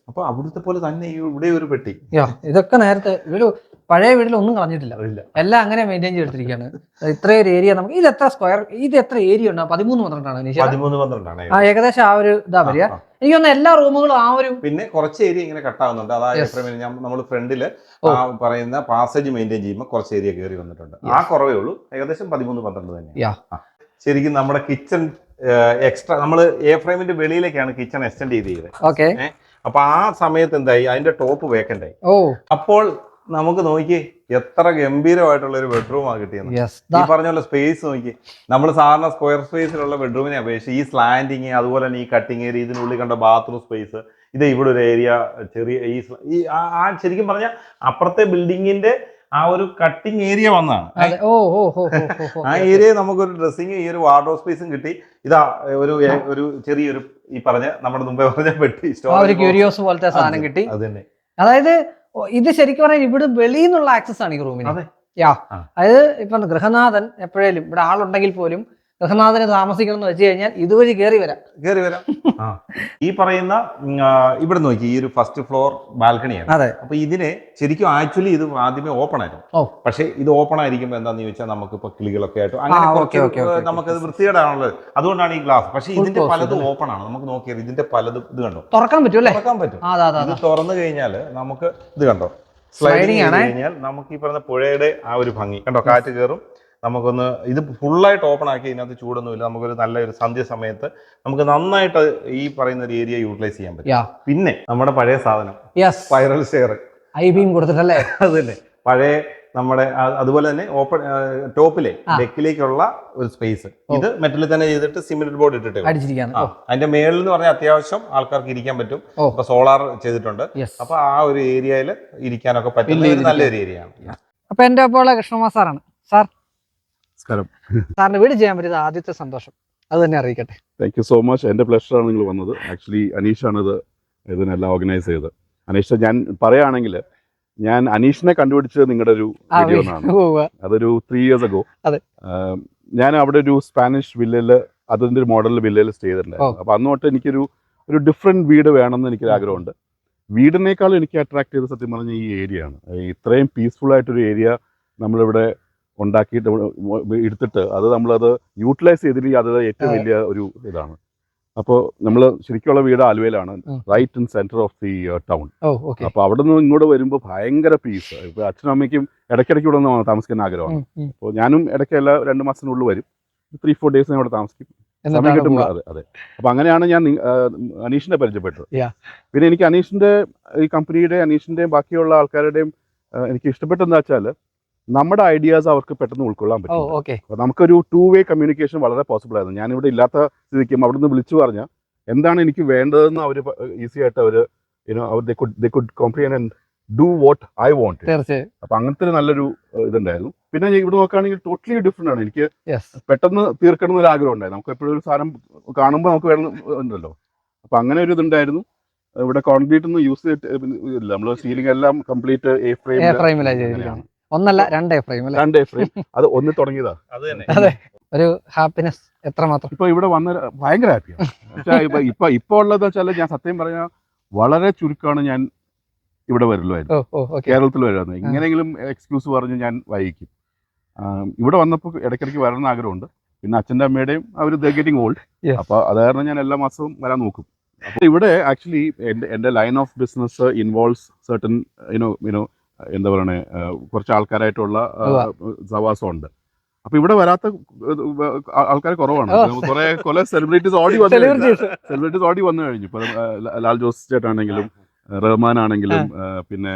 അപ്പൊ അവിടുത്തെ പോലെ തന്നെ ഇവിടെ ഒരു പെട്ടി. ഇതൊക്കെ നേരത്തെ ഇവർ പഴയ വീട്ടിൽ ഒന്നും കളഞ്ഞിട്ടില്ല. എല്ലാം അങ്ങനെ മെയിന്റെയിൻ ചെയ്തെടുത്തിരിക്കുകയാണ്. ഇത്രയും ഒരു ഏരിയ നമുക്ക് ഇത് എത്ര സ്ക്വയർ ഇത് എത്ര ഏരിയ ഉണ്ട്? പതിമൂന്ന് പന്ത്രണ്ടാണ് പതിമൂന്ന് പന്ത്രണ്ടാണ്. ആ ഏകദേശം ആ ഒരു ഇതാ വരിക. എനിക്ക് തോന്നുന്നു എല്ലാ റൂമുകളും ആ ഒരു പിന്നെ കുറച്ച് ഏരിയ ഇങ്ങനെ കട്ടാവുന്നുണ്ട്. അതായത് നമ്മൾ ഫ്രണ്ടിൽ പറയുന്ന പാസേജ് മെയിന്റെയിൻ ചെയ്യുമ്പോൾ കുറച്ച് ഏരിയ കയറി വന്നിട്ടുണ്ട്. ആ കുറവേ ഉള്ളൂ. ഏകദേശം പതിമൂന്ന് പന്ത്രണ്ട് തന്നെ. ശരിക്കും നമ്മുടെ കിച്ചൺ എക്സ്ട്രാ നമ്മൾ എ ഫ്രെയിമിന്റെ വെളിയിലേക്കാണ് കിച്ചൺ എക്സ്റ്റെൻഡ് ചെയ്ത് ചെയ്തത് ഓക്കെ അപ്പൊ ആ സമയത്ത് എന്തായി? അതിന്റെ ടോപ്പ് ഓ. അപ്പോൾ നമുക്ക് നോക്കി എത്ര ഗംഭീരമായിട്ടുള്ള ഒരു ബെഡ്റൂം ആ കിട്ടിയത് ഈ പറഞ്ഞ പോലെ സ്പേസ് നോക്കി. നമ്മൾ സാധാരണ സ്ക്വയർ സ്പേസിലുള്ള ബെഡ്റൂമിനെ അപേക്ഷിച്ച് ഈ സ്ലാൻഡിങ് അതുപോലെ തന്നെ ഈ കട്ടിങ് ഏരിയ ഇതിനുള്ളിൽ കണ്ട ബാത്റൂം സ്പേസ് ഇത് ഇവിടെ ഒരു ഏരിയ ചെറിയ ഈ ആ- ആ ശരിക്കും പറഞ്ഞാൽ അപ്പുറത്തെ ബിൽഡിങ്ങിന്റെ ആ ഒരു കട്ടിങ് ഏരിയ വന്നതാണ്. ആ ഏരിയ നമുക്കൊരു ഡ്രസ്സിങ് ഈ ഒരു വാർഡ്രോബ് സ്പേസും കിട്ടി. ഇതാ ഒരു ഒരു ചെറിയൊരു ഈ പറഞ്ഞ നമ്മുടെ മുമ്പേ പറഞ്ഞ പെട്ടി ഒരു. ക്യൂരിയോസ് പോലത്തെ സാധനം കിട്ടി. അത് തന്നെ അതായത് ഇത് ശരിക്കും പറഞ്ഞാൽ ഇവിടെ വെളിയിൽ നിന്നുള്ള ആക്സസ് ആണ് ഈ റൂമിന്. യാ. അതായത് ഇപ്പം ഗൃഹനാഥൻ എപ്പോഴേലും ഇവിടെ ആളുണ്ടെങ്കിൽ പോലും ഗൃഹനാഥന് താമസിക്കണം എന്ന് വെച്ച് കഴിഞ്ഞാൽ ഇതുവഴി കയറി വരാം. കയറി വരാം. ഈ പറയുന്ന ഇവിടെ നോക്കി ഈ ഒരു ഫസ്റ്റ് ഫ്ലോർ ബാൽക്കണിയാണ് അതെ. അപ്പൊ ഇതിനെ ശരിക്കും ആക്ച്വലി ഇത് ആദ്യമേ ഓപ്പൺ ആയിരുന്നു. ഓ. പക്ഷേ ഇത് ഓപ്പൺ ആയിരിക്കുമ്പോൾ എന്താന്ന് ചോദിച്ചാൽ നമുക്ക് ഇപ്പൊ കിളികളൊക്കെ ആയിട്ട് അങ്ങനെ നമുക്കത് വൃത്തികേടാണുള്ളത് അതുകൊണ്ടാണ് ഈ ഗ്ലാസ് പക്ഷെ ഇതിന്റെ പലതും ഓപ്പൺ ആണ്. നമുക്ക് നോക്കിയത് ഇതിന്റെ പലതും ഇത് കണ്ടോ? തുറക്കാൻ പറ്റും അല്ലേ? തുറക്കാൻ പറ്റും. ഇത് തുറന്നു കഴിഞ്ഞാൽ നമുക്ക് ഇത് കണ്ടോ? സ്ലൈഡിങ് ആണ്. കഴിഞ്ഞാൽ നമുക്ക് ഈ പറഞ്ഞ പുഴയുടെ ആ ഒരു ഭംഗി. കണ്ടോ? കാറ്റ് കയറും. നമുക്കൊന്ന് ഇത് ഫുള്ളായിട്ട് ഓപ്പൺ ആക്കി ഇതിനകത്ത് ചൂടൊന്നുമില്ല. നമുക്കൊരു നല്ലൊരു സന്ധ്യ സമയത്ത് നമുക്ക് നന്നായിട്ട് ഈ പറയുന്ന ഒരു ഏരിയ യൂട്ടിലൈസ് ചെയ്യാൻ പറ്റും. പിന്നെ നമ്മുടെ പഴയ സാധനം. Spiral stair I beam കൊടുത്തിട്ടല്ലേ? അതല്ലേ. പഴയ നമ്മുടെ അതുപോലെ തന്നെ ഓപ്പൺ ടോപ്പിലെ. ഡെക്കിലേക്കുള്ള ഒരു സ്പേസ് ഇത് മെറ്റലിൽ തന്നെ ചെയ്തിട്ട് സിമെന്റ് ബോർഡ് ഇട്ടിട്ട് അതിന്റെ മേളിൽ എന്ന് പറഞ്ഞാൽ അത്യാവശ്യം ആൾക്കാർക്ക് ഇരിക്കാൻ പറ്റും. ഇപ്പൊ സോളാർ ചെയ്തിട്ടുണ്ട്. അപ്പൊ ആ ഒരു ഏരിയയിൽ ഇരിക്കാനൊക്കെ പറ്റുന്ന നല്ലൊരു ഏരിയ ആണ്. അപ്പൊ എന്റെ ഒപ്പമുള്ള സാറാണ്. സാർ നമസ്കാരം. സാറിന് വീട് ചെയ്യാൻ പറ്റിയത് ആദ്യത്തെ സന്തോഷം. അത് തന്നെ അറിയിക്കട്ടെ. താങ്ക് യു സോ മച്ച് എന്റെ ആണ് നിങ്ങൾ വന്നത്. ആക്ച്വലി അനീഷ് ആണ് ഇത് ഇതിനെല്ലാം ഓർഗനൈസ് ചെയ്തത്. അനീഷ് ഞാൻ പറയുകയാണെങ്കിൽ ഞാൻ അനീഷിനെ കണ്ടുപിടിച്ചത് നിങ്ങളുടെ ഒരു വീഡിയോ ആണ് അതൊരു ത്രീ ഇയേഴ്സ് അഗോ അതെ. ഞാൻ അവിടെ ഒരു സ്പാനിഷ് വില്ലയിൽ അതിന്റെ ഒരു മോഡലിൽ വില്ലയിൽ സ്റ്റേ ചെയ്തിട്ടുണ്ടായിരുന്നു. അപ്പൊ അന്ന് തൊട്ട് എനിക്കൊരു ഒരു ഡിഫറെന്റ് വീട് വേണമെന്ന് എനിക്കൊരു ആഗ്രഹമുണ്ട്. വീടിനേക്കാൾ എനിക്ക് അട്രാക്ട് ചെയ്ത സത്യം പറഞ്ഞ ഈ ഏരിയ ആണ്. ഇത്രയും പീസ്ഫുൾ ആയിട്ടൊരു ഏരിയ നമ്മളിവിടെ ഉണ്ടാക്കിയിട്ട് എടുത്തിട്ട് അത് നമ്മളത് യൂട്ടിലൈസ് ചെയ്തില്ലെങ്കിൽ അത് ഏറ്റവും വലിയ ഒരു ഇതാണ്. അപ്പോൾ നമ്മൾ ശരിക്കുള്ള വീട് ആലുവയിലാണ്. Right in centre of the town അപ്പോൾ അവിടെ നിന്ന് ഇങ്ങോട്ട് വരുമ്പോൾ ഭയങ്കര പീസ് ഇപ്പോൾ അച്ഛനും അമ്മയ്ക്കും ഇടയ്ക്കിടയ്ക്ക് ഇവിടെ നിന്ന് താമസിക്കാൻ ആഗ്രഹമാണ്. അപ്പോൾ ഞാനും ഇടയ്ക്ക് എല്ലാ രണ്ട് മാസത്തിനുള്ളിൽ വരും. ത്രീ ഫോർ ഡേയ്സ് ഞാൻ ഇവിടെ താമസിക്കും. സമയം കിട്ടുമ്പോൾ അതെ അതെ. അപ്പൊ അങ്ങനെയാണ് ഞാൻ അനീഷിന്റെ അനീഷിനെ പരിചയപ്പെട്ടത്. പിന്നെ എനിക്ക് അനീഷിന്റെ ഈ കമ്പനിയുടെ അനീഷിന്റെയും ബാക്കിയുള്ള ആൾക്കാരുടെയും എനിക്ക് ഇഷ്ടപ്പെട്ടെന്താ വെച്ചാൽ നമ്മുടെ ഐഡിയാസ് അവർക്ക് പെട്ടെന്ന് ഉൾക്കൊള്ളാൻ പറ്റും നമുക്കൊരു ടു വേ കമ്മ്യൂണിക്കേഷൻ വളരെ പോസിബിൾ ആയിരുന്നു. ഞാനിവിടെ ഇല്ലാത്ത സ്ഥിതിക്കും അവിടെ നിന്ന് വിളിച്ചു പറഞ്ഞാൽ എന്താണ് എനിക്ക് വേണ്ടതെന്ന് അവർ ഈസി ആയിട്ട് അവർ you know our they could comprehend and do what I want അപ്പൊ അങ്ങനത്തെ നല്ലൊരു ഇതുണ്ടായിരുന്നു. പിന്നെ ഇവിടെ നോക്കുകയാണെങ്കിൽ ടോട്ടലി ഡിഫറെന്റ് ആണ്. എനിക്ക് പെട്ടെന്ന് തീർക്കണം എന്നൊരു ആഗ്രഹം ഉണ്ടായിരുന്നു നമുക്ക് എപ്പോഴും ഒരു സാധനം കാണുമ്പോൾ നമുക്ക് വേണം ഉണ്ടല്ലോ. അപ്പൊ അങ്ങനെ ഒരു ഇതുണ്ടായിരുന്നു. ഇവിടെ കോൺക്രീറ്റ് ഒന്നും യൂസ് ചെയ്തിട്ട് നമ്മൾ സീലിംഗ് എല്ലാം കംപ്ലീറ്റ് എ ഫ്രെയിം എ ഫ്രെയിമിലാണ് ഒന്നല്ല രണ്ട് എ ഫ്രെയിം അല്ലേ? രണ്ട് എ ഫ്രെയിം അത് ഒന്ന് തുടങ്ങിയതാ. അത് തന്നെ. അതെ. ഒരു ഹാപ്പിനെസ് എത്രമാത്രം? ഇപ്പൊ ഇവിടെ വന്ന ഭയങ്കര ഹാപ്പിയാണ് ഇപ്പൊ ഇപ്പൊ ഇപ്പൊ ഉള്ളത് വെച്ചാൽ ഞാൻ സത്യം പറഞ്ഞാൽ വളരെ ചുരുക്കമാണ് ഞാൻ ഇവിടെ വരുള്ളൂ ഓ ഓ ഓക്കെ. കേരളത്തിൽ വരുന്നത് എങ്ങനെയെങ്കിലും എക്സ്ക്യൂസ് പറഞ്ഞ് ഞാൻ വൈകിക്കും. ഇവിടെ വന്നപ്പോൾ ഇടയ്ക്കിടയ്ക്ക് വരണമെന്ന് ആഗ്രഹമുണ്ട്. പിന്നെ അച്ഛന്റെ അമ്മയുടെയും അവർ ദ ഗെറ്റിംഗ് ഓൾഡ് അപ്പോൾ അത് കാരണം ഞാൻ എല്ലാ മാസവും വരാൻ നോക്കും. അപ്പോൾ ഇവിടെ ആക്ച്വലി എന്റെ എന്റെ line of business involves certain you know you know എന്താ പറയണേ കുറച്ച് ആൾക്കാരായിട്ടുള്ള സവാസം ഉണ്ട് അപ്പൊ ഇവിടെ വരാത്ത ആൾക്കാർ കുറവാണ്. കുറെ കുറെ സെലിബ്രിറ്റീസ് ഓടി വന്നു സെലിബ്രിറ്റീസ് ഓടി വന്നു കഴിഞ്ഞു. ഇപ്പൊ ലാൽ ജോസ് ചേട്ടാണെങ്കിലും റഹ്മാൻ ആണെങ്കിലും പിന്നെ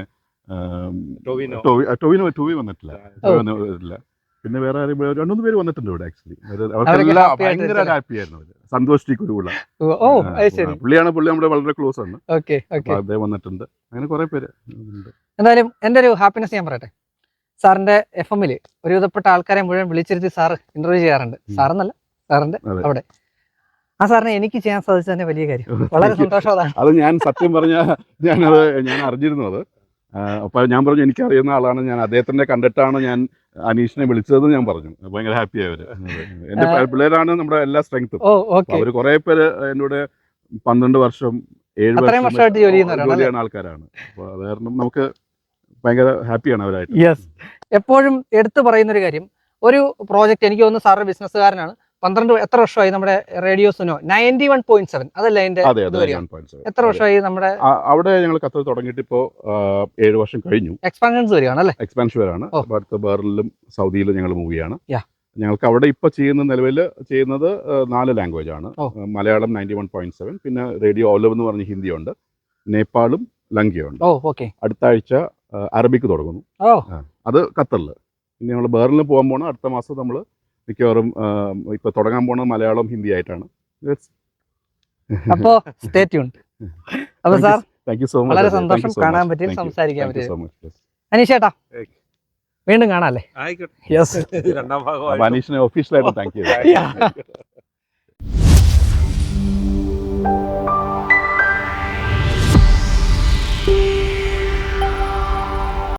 ടൊവിനോ. ടോവി ആ, ടോവിനോ ടോവി വന്നിട്ടില്ല. വന്നിട്ടില്ല. പിന്നെ വേറെ ആരും രണ്ടുമൂന്ന് പേര് വന്നിട്ടുണ്ട് ഇവിടെ ആക്ച്വലി അവർക്കെല്ലാം ഭയങ്കര? ഹാപ്പി ആയിരുന്നു സന്തോഷ് ടി കുരുവിള. പുള്ളിയാണ് പുള്ളി നമ്മുടെ വളരെ ക്ലോസ് ആണ്. ഓക്കെ അപ്പൊ ഓക്കെ അദ്ദേഹം വന്നിട്ടുണ്ട്. അങ്ങനെ കുറെ പേര് ഉണ്ട്. എന്തായാലും എന്റെ ഒരു ഹാപ്പിനെസ് ഞാൻ പറയട്ടെ. സാറിന്റെ എഫ് എമ്മിൽ ഒരു വിധപ്പെട്ട ആൾക്കാരെ മുഴുവൻ വിളിച്ചിരുത്തി സാർ ഇന്റർവ്യൂ ചെയ്യാറുണ്ട്. സാറെന്നല്ല സാറിന്റെ അവിടെ. ആ സാറിനെ എനിക്ക് ചെയ്യാൻ സാധിച്ചത് തന്നെ വലിയ കാര്യം. വളരെ സന്തോഷം അതാണ്. അത് ഞാൻ സത്യം പറഞ്ഞ ഞാനത് ഞാൻ അറിഞ്ഞിരുന്നു അത്. അപ്പൊ ഞാൻ പറഞ്ഞു എനിക്ക് അറിയുന്ന ആളാണ് ഞാൻ. അദ്ദേഹത്തിനെ കണ്ടിട്ടാണ് ഞാൻ അനീഷിനെ വിളിച്ചതെന്ന് ഞാൻ പറഞ്ഞു. ഭയങ്കര ഹാപ്പി ആയവര് എന്റെ. പിള്ളേരാണ് നമ്മുടെ എല്ലാ സ്ട്രെങ്ത്തും അവർ കുറെ പേര് എന്നോട് പന്ത്രണ്ട് വർഷം ഏഴ് വർഷം ജോലി ചെയ്യുന്ന ആൾക്കാരാണ്. അപ്പൊ അത് കാരണം നമുക്ക് ഭയങ്കര ഹാപ്പിയാണ് അവരായിട്ട്. യെസ് എപ്പോഴും എടുത്തു പറയുന്ന ഒരു കാര്യം ഒരു പ്രോജക്റ്റ് എനിക്ക് തോന്നുന്നു സാറ് ബിസിനസ്സുകാരനാണ്. പന്ത്രണ്ട് എത്ര വർഷമായി നമ്മുടെ radio Suno? Ninety one point seven. അതല്ല അതിന്റെ seven. എത്ര വർഷമായി നമ്മുടെ അവിടെ ഞങ്ങൾ കത്ത് തുടങ്ങിയിട്ട് ഇപ്പോ ഏഴ് വർഷം കഴിഞ്ഞു. എക്സ്പാൻഷൻസ് വരികയാണ് അല്ലേ? എക്സ്പാൻഷൻ വരാണ് അടുത്ത ബേറിലും സൗദിയിലും ഞങ്ങൾ മൂവ് ചെയ്യാണ്. ഞങ്ങൾക്ക് അവിടെ ഇപ്പൊ ചെയ്യുന്ന നിലവിൽ ചെയ്യുന്നത് നാല് ലാംഗ്വേജ് ആണ്. Malayalam ninety one point seven പിന്നെ റേഡിയോ ഓലവ് എന്ന് പറഞ്ഞ ഹിന്ദിയുണ്ട്. നേപ്പാളും ലങ്കയുണ്ട്. ഓ ഓക്കെ. അടുത്ത ആഴ്ച അറബിക്ക് തുടങ്ങുന്നു. അത് ഖത്തറിൽ. പിന്നെ നമ്മൾ ബേറിൽ പോകാൻ പോകണം അടുത്ത മാസം നമ്മൾ മിക്കവാറും ഇപ്പൊ തുടങ്ങാൻ പോണത് മലയാളം ഹിന്ദി ആയിട്ടാണ്. അപ്പോൾ അപ്പോൾ സോ മച്ച് വളരെ സന്തോഷം. കാണാൻ സംസാരിക്കാൻ വീണ്ടും കാണാല്ലേ? യെസ് ഭാഗം ഒഫീഷ്യലായിട്ട് താങ്ക് യു